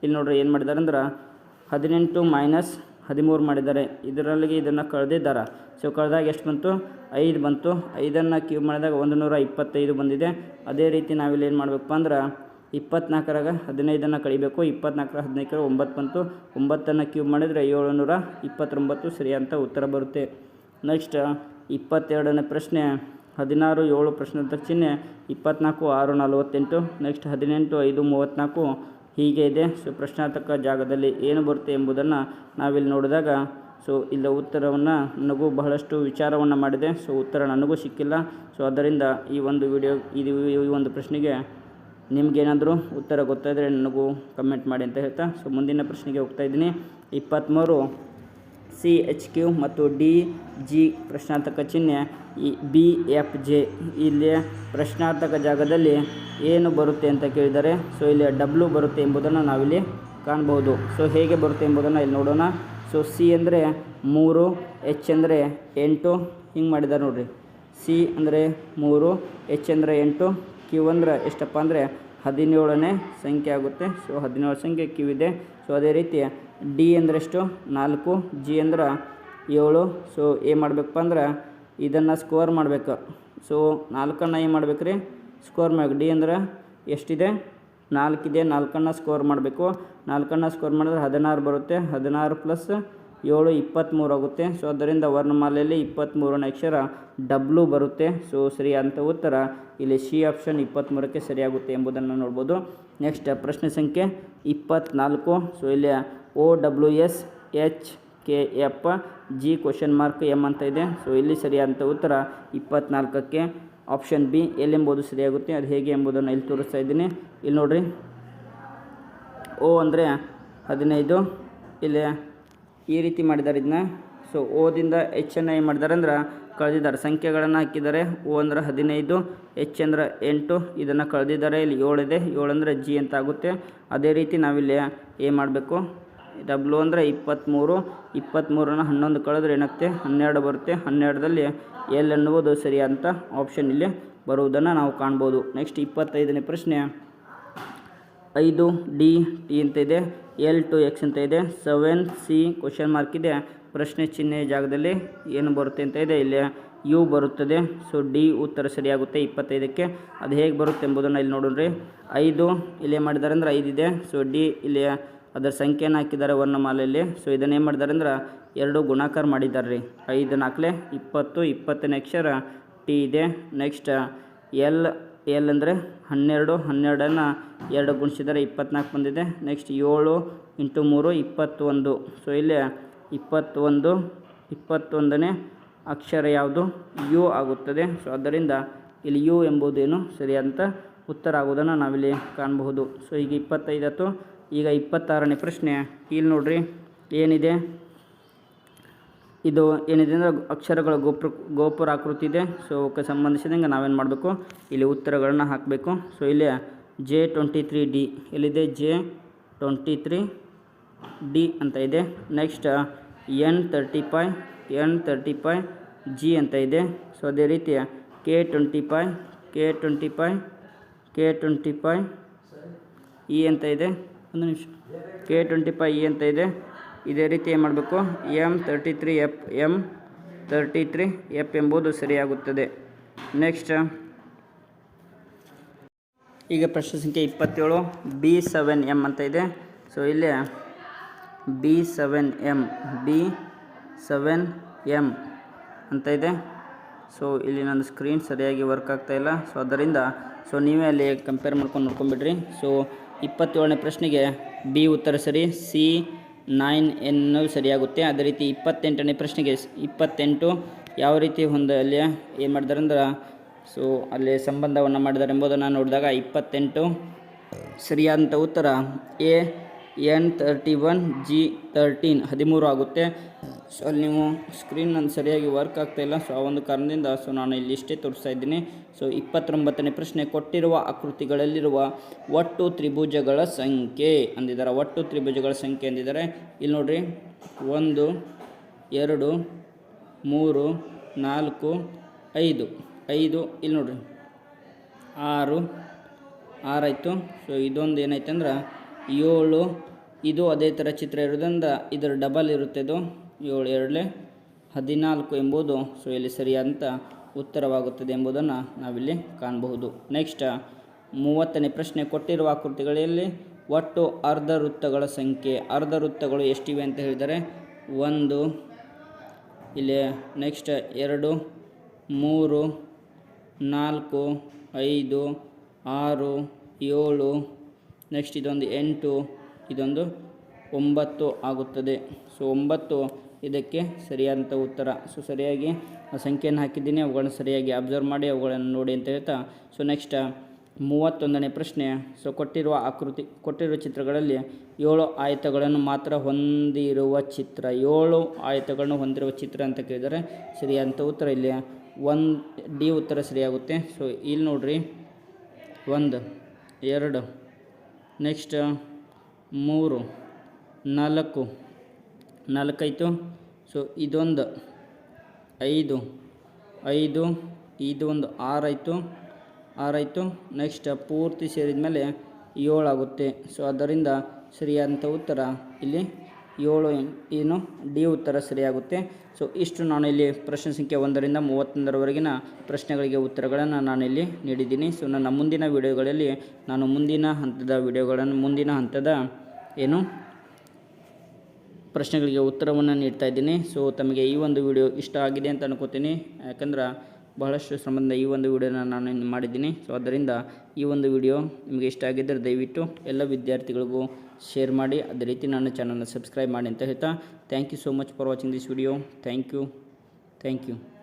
ಇಲ್ಲಿ ನೋಡ್ರಿ ಏನು ಮಾಡಿದಾರೆ ಅಂದ್ರೆ ಹದಿನೆಂಟು ಮೈನಸ್ ಹದಿಮೂರು ಮಾಡಿದ್ದಾರೆ ಇದರಲ್ಲಿಗೆ ಇದನ್ನು ಕಳೆದಿದ್ದಾರೆ ಸೊ ಕಳೆದಾಗ ಎಷ್ಟು ಬಂತು? ಐದು ಬಂತು. ಐದನ್ನು ಕ್ಯೂಬ್ ಮಾಡಿದಾಗ ಒಂದು ನೂರ ಇಪ್ಪತ್ತೈದು ಬಂದಿದೆ. ಅದೇ ರೀತಿ ನಾವಿಲ್ಲಿ ಏನು ಮಾಡಬೇಕಪ್ಪ ಅಂದ್ರೆ, ಇಪ್ಪತ್ನಾಲ್ಕರಾಗ ಹದಿನೈದನ್ನು ಕಳಿಬೇಕು. ಇಪ್ಪತ್ನಾಲ್ಕರ ಹದಿನೈದರ ಒಂಬತ್ತು ಬಂತು. ಒಂಬತ್ತನ್ನು ಕ್ಯೂಬ್ ಮಾಡಿದರೆ ಏಳುನೂರ ಇಪ್ಪತ್ತೊಂಬತ್ತು ಸರಿ ಅಂತ ಉತ್ತರ ಬರುತ್ತೆ. ನೆಕ್ಸ್ಟ್ ಇಪ್ಪತ್ತೆರಡನೇ ಪ್ರಶ್ನೆ. ಹದಿನಾರು ಏಳು ಪ್ರಶ್ನೆ ಚಿಹ್ನೆ. ಇಪ್ಪತ್ನಾಲ್ಕು ಆರು ನಲವತ್ತೆಂಟು. ನೆಕ್ಸ್ಟ್ ಹದಿನೆಂಟು ಐದು ಮೂವತ್ತ್ನಾಲ್ಕು ಹೀಗೆ ಇದೆ. ಸೊ, ಪ್ರಶ್ನಾರ್ಥಕ ಜಾಗದಲ್ಲಿ ಏನು ಬರುತ್ತೆ ಎಂಬುದನ್ನು ನಾವಿಲ್ಲಿ ನೋಡಿದಾಗ, ಸೊ ಇಲ್ಲ ಉತ್ತರವನ್ನು ನನಗೂ ಬಹಳಷ್ಟು ವಿಚಾರವನ್ನು ಮಾಡಿದೆ. ಸೊ, ಉತ್ತರ ನನಗೂ ಸಿಕ್ಕಿಲ್ಲ. ಸೊ ಅದರಿಂದ ಈ ಒಂದು ವಿಡಿಯೋ ಇದು ಈ ಒಂದು ಪ್ರಶ್ನೆಗೆ ನಿಮಗೇನಾದರೂ ಉತ್ತರ ಗೊತ್ತಾದರೆ ನನಗೂ ಕಮೆಂಟ್ ಮಾಡಿ ಅಂತ ಹೇಳ್ತಾ, ಸೊ, ಮುಂದಿನ ಪ್ರಶ್ನೆಗೆ ಹೋಗ್ತಾ ಇದ್ದೀನಿ. ಇಪ್ಪತ್ತ್ಮೂರು ಸಿ ಎಚ್ ಕ್ಯೂ ಮತ್ತು ಡಿ ಜಿ ಪ್ರಶ್ನಾರ್ಥಕ ಚಿಹ್ನೆ ಈ ಬಿ ಎಫ್ ಜೆ ಇಲ್ಲಿ ಪ್ರಶ್ನಾರ್ಥಕ ಜಾಗದಲ್ಲಿ ಏನು ಬರುತ್ತೆ ಅಂತ ಕೇಳಿದ್ದಾರೆ ಸೊ ಇಲ್ಲಿ ಡಬ್ಲ್ಯೂ ಬರುತ್ತೆ ಎಂಬುದನ್ನು ನಾವಿಲ್ಲಿ ಕಾಣ್ಬೋದು ಸೊ ಹೇಗೆ ಬರುತ್ತೆ ಎಂಬುದನ್ನು ಇಲ್ಲಿ ನೋಡೋಣ. ಸೊ ಸಿ ಅಂದರೆ ಮೂರು ಎಚ್ ಅಂದರೆ ಎಂಟು, ಹಿಂಗೆ ಮಾಡಿದ್ದಾರೆ ನೋಡಿರಿ. ಸಿ ಅಂದರೆ ಮೂರು ಎಚ್ ಅಂದರೆ ಎಂಟು ಕ್ಯೂ ಅಂದ್ರೆ ಎಷ್ಟಪ್ಪ ಅಂದರೆ ಹದಿನೇಳನೇ ಸಂಖ್ಯೆ ಆಗುತ್ತೆ. ಸೊ ಹದಿನೇಳು ಸಂಖ್ಯೆ ಕ್ಯೂ ಇದೆ. ಸೊ ಅದೇ ರೀತಿ ಡಿ ಅಂದ್ರೆ ಎಷ್ಟು? ನಾಲ್ಕು. ಜಿ ಅಂದ್ರೆ ಏಳು. ಸೊ ಏನು ಮಾಡಬೇಕಪ್ಪ ಅಂದ್ರೆ ಇದನ್ನು ಸ್ಕೋರ್ ಮಾಡಬೇಕು. ಸೊ ನಾಲ್ಕನ್ನು ಏನು ಮಾಡ್ಬೇಕು ರೀ ಸ್ಕೋರ್ ಮಾಡಬೇಕು ಡಿ ಅಂದ್ರೆ ಎಷ್ಟಿದೆ? ನಾಲ್ಕಿದೆ. ನಾಲ್ಕನ್ನು ಸ್ಕೋರ್ ಮಾಡಬೇಕು. ನಾಲ್ಕನ್ನು ಸ್ಕೋರ್ ಮಾಡಿದ್ರೆ ಹದಿನಾರು ಬರುತ್ತೆ. ಹದಿನಾರು ಪ್ಲಸ್ ಏಳು ಇಪ್ಪತ್ತ್ಮೂರು ಆಗುತ್ತೆ. ಸೊ ಅದರಿಂದ ವರ್ಣಮಾಲೆಯಲ್ಲಿ ಇಪ್ಪತ್ತ್ಮೂರನೇ ಅಕ್ಷರ ಡಬ್ಲು ಬರುತ್ತೆ. ಸೊ ಸರಿ ಅಂತ ಉತ್ತರ ಇಲ್ಲಿ ಸಿ ಆಪ್ಷನ್ ಇಪ್ಪತ್ತ್ಮೂರಕ್ಕೆ ಸರಿಯಾಗುತ್ತೆ ಎಂಬುದನ್ನು ನೋಡ್ಬೋದು. ನೆಕ್ಸ್ಟ್ ಪ್ರಶ್ನೆ ಸಂಖ್ಯೆ ಇಪ್ಪತ್ತ್ನಾಲ್ಕು ಸೊ ಇಲ್ಲಿ O W S H K F G question mark M ಅಂತ ಇದೆ. ಸೊ ಇಲ್ಲಿ ಸರಿಯಾದಂಥ ಉತ್ತರ ಇಪ್ಪತ್ತ್ನಾಲ್ಕಕ್ಕೆ ಆಪ್ಷನ್ ಬಿ ಎಲ್ಲೆಂಬುದು ಸರಿಯಾಗುತ್ತೆ. ಅದು ಹೇಗೆ ಎಂಬುದನ್ನು ಇಲ್ಲಿ ತೋರಿಸ್ತಾ ಇದ್ದೀನಿ. ಇಲ್ಲಿ ನೋಡಿರಿ. ಓ ಅಂದರೆ ಹದಿನೈದು. ಇಲ್ಲಿ ಈ ರೀತಿ ಮಾಡಿದ್ದಾರೆ ಇದನ್ನ. ಸೊ ಓದಿಂದ ಎಚ್ಚನ್ನು ಏನು ಮಾಡಿದ್ದಾರೆ ಅಂದ್ರೆ ಕಳೆದಿದ್ದಾರೆ. ಸಂಖ್ಯೆಗಳನ್ನು ಹಾಕಿದ್ದಾರೆ. ಓ ಅಂದ್ರೆ ಹದಿನೈದು ಎಚ್ ಅಂದ್ರೆ ಎಂಟು. ಇದನ್ನು ಕಳೆದಿದ್ದಾರೆ. ಇಲ್ಲಿ ಏಳಿದೆ ಏಳು ಅಂದರೆ ಜಿ ಅಂತ ಆಗುತ್ತೆ. ಅದೇ ರೀತಿ ನಾವಿಲ್ಲಿ ಏನು ಮಾಡಬೇಕು. ಡಬ್ಲ್ಯೂ ಅಂದರೆ ಇಪ್ಪತ್ತ್ಮೂರು ಇಪ್ಪತ್ತ್ಮೂರನ್ನು ಹನ್ನೊಂದು ಕಳೆದ್ರೆ ಏನಾಗುತ್ತೆ ಹನ್ನೆರಡು ಬರುತ್ತೆ. ಹನ್ನೆರಡರಲ್ಲಿ ಎಲ್ ಎನ್ನುವುದು ಸರಿಯಾದಂಥ ಆಪ್ಷನ್ ಇಲ್ಲಿ ಬರುವುದನ್ನು ನಾವು ಕಾಣ್ಬೋದು. ನೆಕ್ಸ್ಟ್ ಇಪ್ಪತ್ತೈದನೇ ಪ್ರಶ್ನೆ. ಐದು ಡಿ ಟಿ ಅಂತ ಇದೆ. ಎಲ್ ಟು ಎಕ್ಸ್ ಅಂತ ಇದೆ. ಸೆವೆನ್ ಸಿ ಕ್ವಶನ್ ಮಾರ್ಕ್ ಇದೆ. ಪ್ರಶ್ನೆ ಚಿಹ್ನೆ ಜಾಗದಲ್ಲಿ ಏನು ಬರುತ್ತೆ ಅಂತ ಇದೆ. ಇಲ್ಲಿ ಯು ಬರುತ್ತದೆ. ಸೊ ಡಿ ಉತ್ತರ ಸರಿಯಾಗುತ್ತೆ ಇಪ್ಪತ್ತೈದಕ್ಕೆ. ಅದು ಹೇಗೆ ಬರುತ್ತೆ ಎಂಬುದನ್ನು ಇಲ್ಲಿ ನೋಡೋಣ್ರಿ ಐದು, ಇಲ್ಲಿ ಮಾಡಿದ್ದಾರೆ ಅಂದ್ರೆ ಐದಿದೆ ಸೊ ಡಿ ಇಲ್ಲಿ ಅದರ ಸಂಖ್ಯೆನ ಹಾಕಿದ್ದಾರೆ ವರ್ಣಮಾಲೆಯಲ್ಲಿ ಸೊ ಇದನ್ನು ಏನು ಮಾಡಿದ್ದಾರೆ ಅಂದ್ರೆ ಎರಡು ಗುಣಾಕಾರ ಮಾಡಿದ್ದಾರೆ ರೀ. ಐದು ನಾಲ್ಕಲೆ, ಇಪ್ಪತ್ತು, ಇಪ್ಪತ್ತನೇ ಅಕ್ಷರ, ಟಿ ಇದೆ. ನೆಕ್ಸ್ಟ್ ಎಲ್ ಎಲ್ ಅಂದರೆ ಹನ್ನೆರಡು, ಹನ್ನೆರಡನ್ನು ಎರಡು ಗುಣಿಸಿದರೆ ಇಪ್ಪತ್ನಾಲ್ಕು ಬಂದಿದೆ. ನೆಕ್ಸ್ಟ್ ಏಳು ಇಂಟು ಮೂರು, ಇಪ್ಪತ್ತೊಂದು. ಸೊ ಇಲ್ಲಿ ಇಪ್ಪತ್ತೊಂದು, ಇಪ್ಪತ್ತೊಂದನೇ ಅಕ್ಷರ ಯಾವುದು? ಯು ಆಗುತ್ತದೆ. ಸೊ ಅದರಿಂದ ಇಲ್ಲಿ ಯು ಎಂಬುದೇನು ಸರಿಯಾದಂಥ ಉತ್ತರ ಆಗುವುದನ್ನು ನಾವಿಲ್ಲಿ ಕಾಣಬಹುದು. ಸೊ ಈಗ ಇಪ್ಪತ್ತೈದತ್ತು ಈಗ ಇಪ್ಪತ್ತಾರನೇ ಪ್ರಶ್ನೆ. ಇಲ್ಲಿ ನೋಡ್ರಿ, ಏನಿದೆ? ಇದು ಏನಿದೆ ಅಂದರೆ ಅಕ್ಷರಗಳ ಗೋಪುರ ಗೋಪುರ ಆಕೃತಿ ಇದೆ. ಸೊ ಅವಕ್ಕೆ ಸಂಬಂಧಿಸಿದಂಗೆ ನಾವೇನು ಮಾಡಬೇಕು? ಇಲ್ಲಿ ಉತ್ತರಗಳನ್ನ ಹಾಕಬೇಕು. ಸೊ ಇಲ್ಲಿ ಜೆ ಟ್ವೆಂಟಿ ತ್ರೀ ಡಿ ಎಲ್ಲಿದೆ? ಜೆ ಟ್ವೆಂಟಿ ತ್ರೀ ಡಿ ಅಂತ ಇದೆ. Next N thirty five N thirty five G ಅಂತ ಇದೆ. ಸೊ ಅದೇ ರೀತಿ K twenty five K twenty five K twenty five E ಅಂತ ಇದೆ. ಒಂದು ನಿಮಿಷ. ಕೆ ಟ್ವೆಂಟಿ ಫೈ ಅಂತ ಇದೆ. ಇದೇ ರೀತಿ ಏನು ಮಾಡಬೇಕು? M thirty three F M thirty three F ಎಂಬುದು ಸರಿಯಾಗುತ್ತದೆ. ನೆಕ್ಸ್ಟ್ ಈಗ ಪ್ರಶ್ನೆ ಸಂಖ್ಯೆ ಇಪ್ಪತ್ತೇಳು ಬಿ ಸೆವೆನ್ ಎಂ ಅಂತ ಇದೆ. ಸೊ ಇಲ್ಲಿ B seven M B seven M ಅಂತ ಇದೆ. ಸೊ ಇಲ್ಲಿ ನನ್ನ ಸ್ಕ್ರೀನ್ ಸರಿಯಾಗಿ ವರ್ಕ್ ಆಗ್ತಾಯಿಲ್ಲ ಸೊ ಅದರಿಂದ ಸೊ ನೀವೇ ಅಲ್ಲಿ ಕಂಪೇರ್ ಮಾಡ್ಕೊಂಡು ನೋಡ್ಕೊಂಬಿಡ್ರಿ ಸೊ ಇಪ್ಪತ್ತೇಳನೇ ಪ್ರಶ್ನೆಗೆ ಬಿ ಉತ್ತರ ಸರಿ, ಸಿ ನೈನ್ ಎನ್ನು ಸರಿಯಾಗುತ್ತೆ. ಅದೇ ರೀತಿ ಇಪ್ಪತ್ತೆಂಟನೇ ಪ್ರಶ್ನೆಗೆ ಇಪ್ಪತ್ತೆಂಟು ಯಾವ ರೀತಿ ಅಲ್ಲಿ ಏನು ಮಾಡಿದಾರೆ ಅಂದ್ರೆ, ಸೊ ಅಲ್ಲಿ ಸಂಬಂಧವನ್ನು ಮಾಡಿದ್ದಾರೆ ಎಂಬುದನ್ನು ನೋಡಿದಾಗ ಇಪ್ಪತ್ತೆಂಟು ಸರಿಯಾದಂಥ ಉತ್ತರ A N thirty one G thirteen ಹದಿಮೂರು ಆಗುತ್ತೆ. ಸೊ ಅಲ್ಲಿ ನೀವು ಸ್ಕ್ರೀನ್ ನನ್ನ ಸರಿಯಾಗಿ ವರ್ಕ್ ಆಗ್ತಾ ಇಲ್ಲ. ಸೊ ಆ ಒಂದು ಕಾರಣದಿಂದ ಸೊ ನಾನು ಇಲ್ಲಿ ಇಷ್ಟೇ ತೋರಿಸ್ತಾ ಇದ್ದೀನಿ. ಸೊ ಇಪ್ಪತ್ತೊಂಬತ್ತನೇ ಪ್ರಶ್ನೆ, ಕೊಟ್ಟಿರುವ ಆಕೃತಿಗಳಲ್ಲಿರುವ ಒಟ್ಟು ತ್ರಿಭುಜಗಳ ಸಂಖ್ಯೆ ಅಂದಿದ್ದಾರೆ. ಒಟ್ಟು ತ್ರಿಭುಜಗಳ ಸಂಖ್ಯೆ ಅಂದಿದ್ದಾರೆ. ಇಲ್ಲಿ ನೋಡಿರಿ, ಒಂದು, ಎರಡು, ಮೂರು, ನಾಲ್ಕು, ಐದು. ಐದು, ಇಲ್ಲಿ ನೋಡ್ರಿ. ಆರು, ಆರಾಯಿತು. ಸೊ ಇದೊಂದು ಏನಾಯ್ತು ಅಂದ್ರೆ, ಏಳು, ಇದು ಅದೇ ಥರ ಚಿತ್ರ ಇರೋದ್ರಿಂದ ಇದರ ಡಬಲ್ ಇರುತ್ತೆ ಇದು. ಏಳು ಎರಡಲೆ ಹದಿನಾಲ್ಕು ಎಂಬುದು ಸೊ ಇಲ್ಲಿ ಸರಿಯಾದಂಥ ಉತ್ತರವಾಗುತ್ತದೆ ಎಂಬುದನ್ನು ನಾವಿಲ್ಲಿ ಕಾಣಬಹುದು. ನೆಕ್ಸ್ಟ್ ಮೂವತ್ತನೇ ಪ್ರಶ್ನೆ. ಕೊಟ್ಟಿರುವ ಆಕೃತಿಗಳಲ್ಲಿ ಒಟ್ಟು ಅರ್ಧ ವೃತ್ತಗಳ ಸಂಖ್ಯೆ. ಅರ್ಧ ವೃತ್ತಗಳು ಎಷ್ಟಿವೆ ಅಂತ ಹೇಳಿದರೆ, ಒಂದು, ಇಲ್ಲಿ ನೆಕ್ಸ್ಟ್ ಎರಡು, ಮೂರು, ನಾಲ್ಕು, ಐದು, ಆರು, ಏಳು ನೆಕ್ಸ್ಟ್ ಇದೊಂದು ಎಂಟು, ಇದೊಂದು ಒಂಬತ್ತು ಆಗುತ್ತದೆ. ಸೊ ಒಂಬತ್ತು ಇದಕ್ಕೆ ಸರಿಯಾದಂಥ ಉತ್ತರ. ಸೊ, ಸರಿಯಾಗಿ ಆ ಸಂಖ್ಯೆಯನ್ನು ಹಾಕಿದ್ದೀನಿ. ಅವುಗಳನ್ನು ಸರಿಯಾಗಿ ಅಬ್ಸರ್ವ್ ಮಾಡಿ ಅವುಗಳನ್ನು ನೋಡಿ ಅಂತ ಹೇಳ್ತಾ. ಸೊ ನೆಕ್ಸ್ಟ್ ಮೂವತ್ತೊಂದನೇ ಪ್ರಶ್ನೆ. ಸೊ ಕೊಟ್ಟಿರುವ ಆಕೃತಿ, ಕೊಟ್ಟಿರುವ ಚಿತ್ರಗಳಲ್ಲಿ ಏಳು ಆಯತಗಳನ್ನು ಮಾತ್ರ ಹೊಂದಿರುವ ಚಿತ್ರ. ಏಳು ಆಯತಗಳನ್ನು ಹೊಂದಿರುವ ಚಿತ್ರ ಅಂತ ಕೇಳಿದರೆ ಸರಿಯಾದಂಥ ಉತ್ತರ ಇಲ್ಲಿ ಒಂದು ಡಿ ಉತ್ತರ ಸರಿಯಾಗುತ್ತೆ. ಸೊ ಇಲ್ಲಿ ನೋಡ್ರಿ. ಒಂದು, ಎರಡು ನೆಕ್ಸ್ಟ್ ಮೂರು, ನಾಲ್ಕು ನಾಲ್ಕಾಯ್ತು ಸೊ ಇದೊಂದು. ಐದು. ಐದು ಇದು ಒಂದು ಆರಾಯಿತು ಆರಾಯಿತು ನೆಕ್ಸ್ಟ್ ಪೂರ್ತಿ ಸೇರಿದ ಮೇಲೆ ಏಳಾಗುತ್ತೆ ಸೊ ಅದರಿಂದ ಸರಿಯಾದಂಥ ಉತ್ತರ ಇಲ್ಲಿ ಏಳು ಏನು ಡಿ ಉತ್ತರ ಸರಿಯಾಗುತ್ತೆ. ಸೊ ಇಷ್ಟು ನಾನು ಇಲ್ಲಿ ಪ್ರಶ್ನೆ ಸಂಖ್ಯೆ ಒಂದರಿಂದ ಮೂವತ್ತೊಂದರವರೆಗಿನ ಪ್ರಶ್ನೆಗಳಿಗೆ ಉತ್ತರಗಳನ್ನು ನಾನಿಲ್ಲಿ ನೀಡಿದ್ದೀನಿ. ಸೊ ನನ್ನ ಮುಂದಿನ ವಿಡಿಯೋಗಳಲ್ಲಿ ನಾನು ಮುಂದಿನ ಹಂತದ ವಿಡಿಯೋಗಳನ್ನು, ಮುಂದಿನ ಹಂತದ ಏನು ಪ್ರಶ್ನೆಗಳಿಗೆ ಉತ್ತರವನ್ನು ನೀಡ್ತಾ ಇದ್ದೀನಿ. ಸೊ ತಮಗೆ ಈ ಒಂದು ವಿಡಿಯೋ ಇಷ್ಟ ಆಗಿದೆ ಅಂತ ಅನ್ಕೋತೀನಿ. ಯಾಕಂದ್ರೆ ಬಹಳಷ್ಟು ಸಂಬಂಧ ಈ ಒಂದು ವಿಡಿಯೋನ ನಾನು ಮಾಡಿದ್ದೀನಿ. ಸೊ ಅದರಿಂದ ಈ ಒಂದು ವಿಡಿಯೋ ನಿಮಗೆ ಇಷ್ಟ ಆಗಿದ್ದರೆ ದಯವಿಟ್ಟು ಎಲ್ಲ ವಿದ್ಯಾರ್ಥಿಗಳಿಗೂ ಶೇರ್ ಮಾಡಿ. ಅದೇ ರೀತಿ ನನ್ನ ಚಾನಲ್ನ ಸಬ್ಸ್ಕ್ರೈಬ್ ಮಾಡಿ ಅಂತ ಹೇಳ್ತಾ thank you so much for watching this video thank you thank you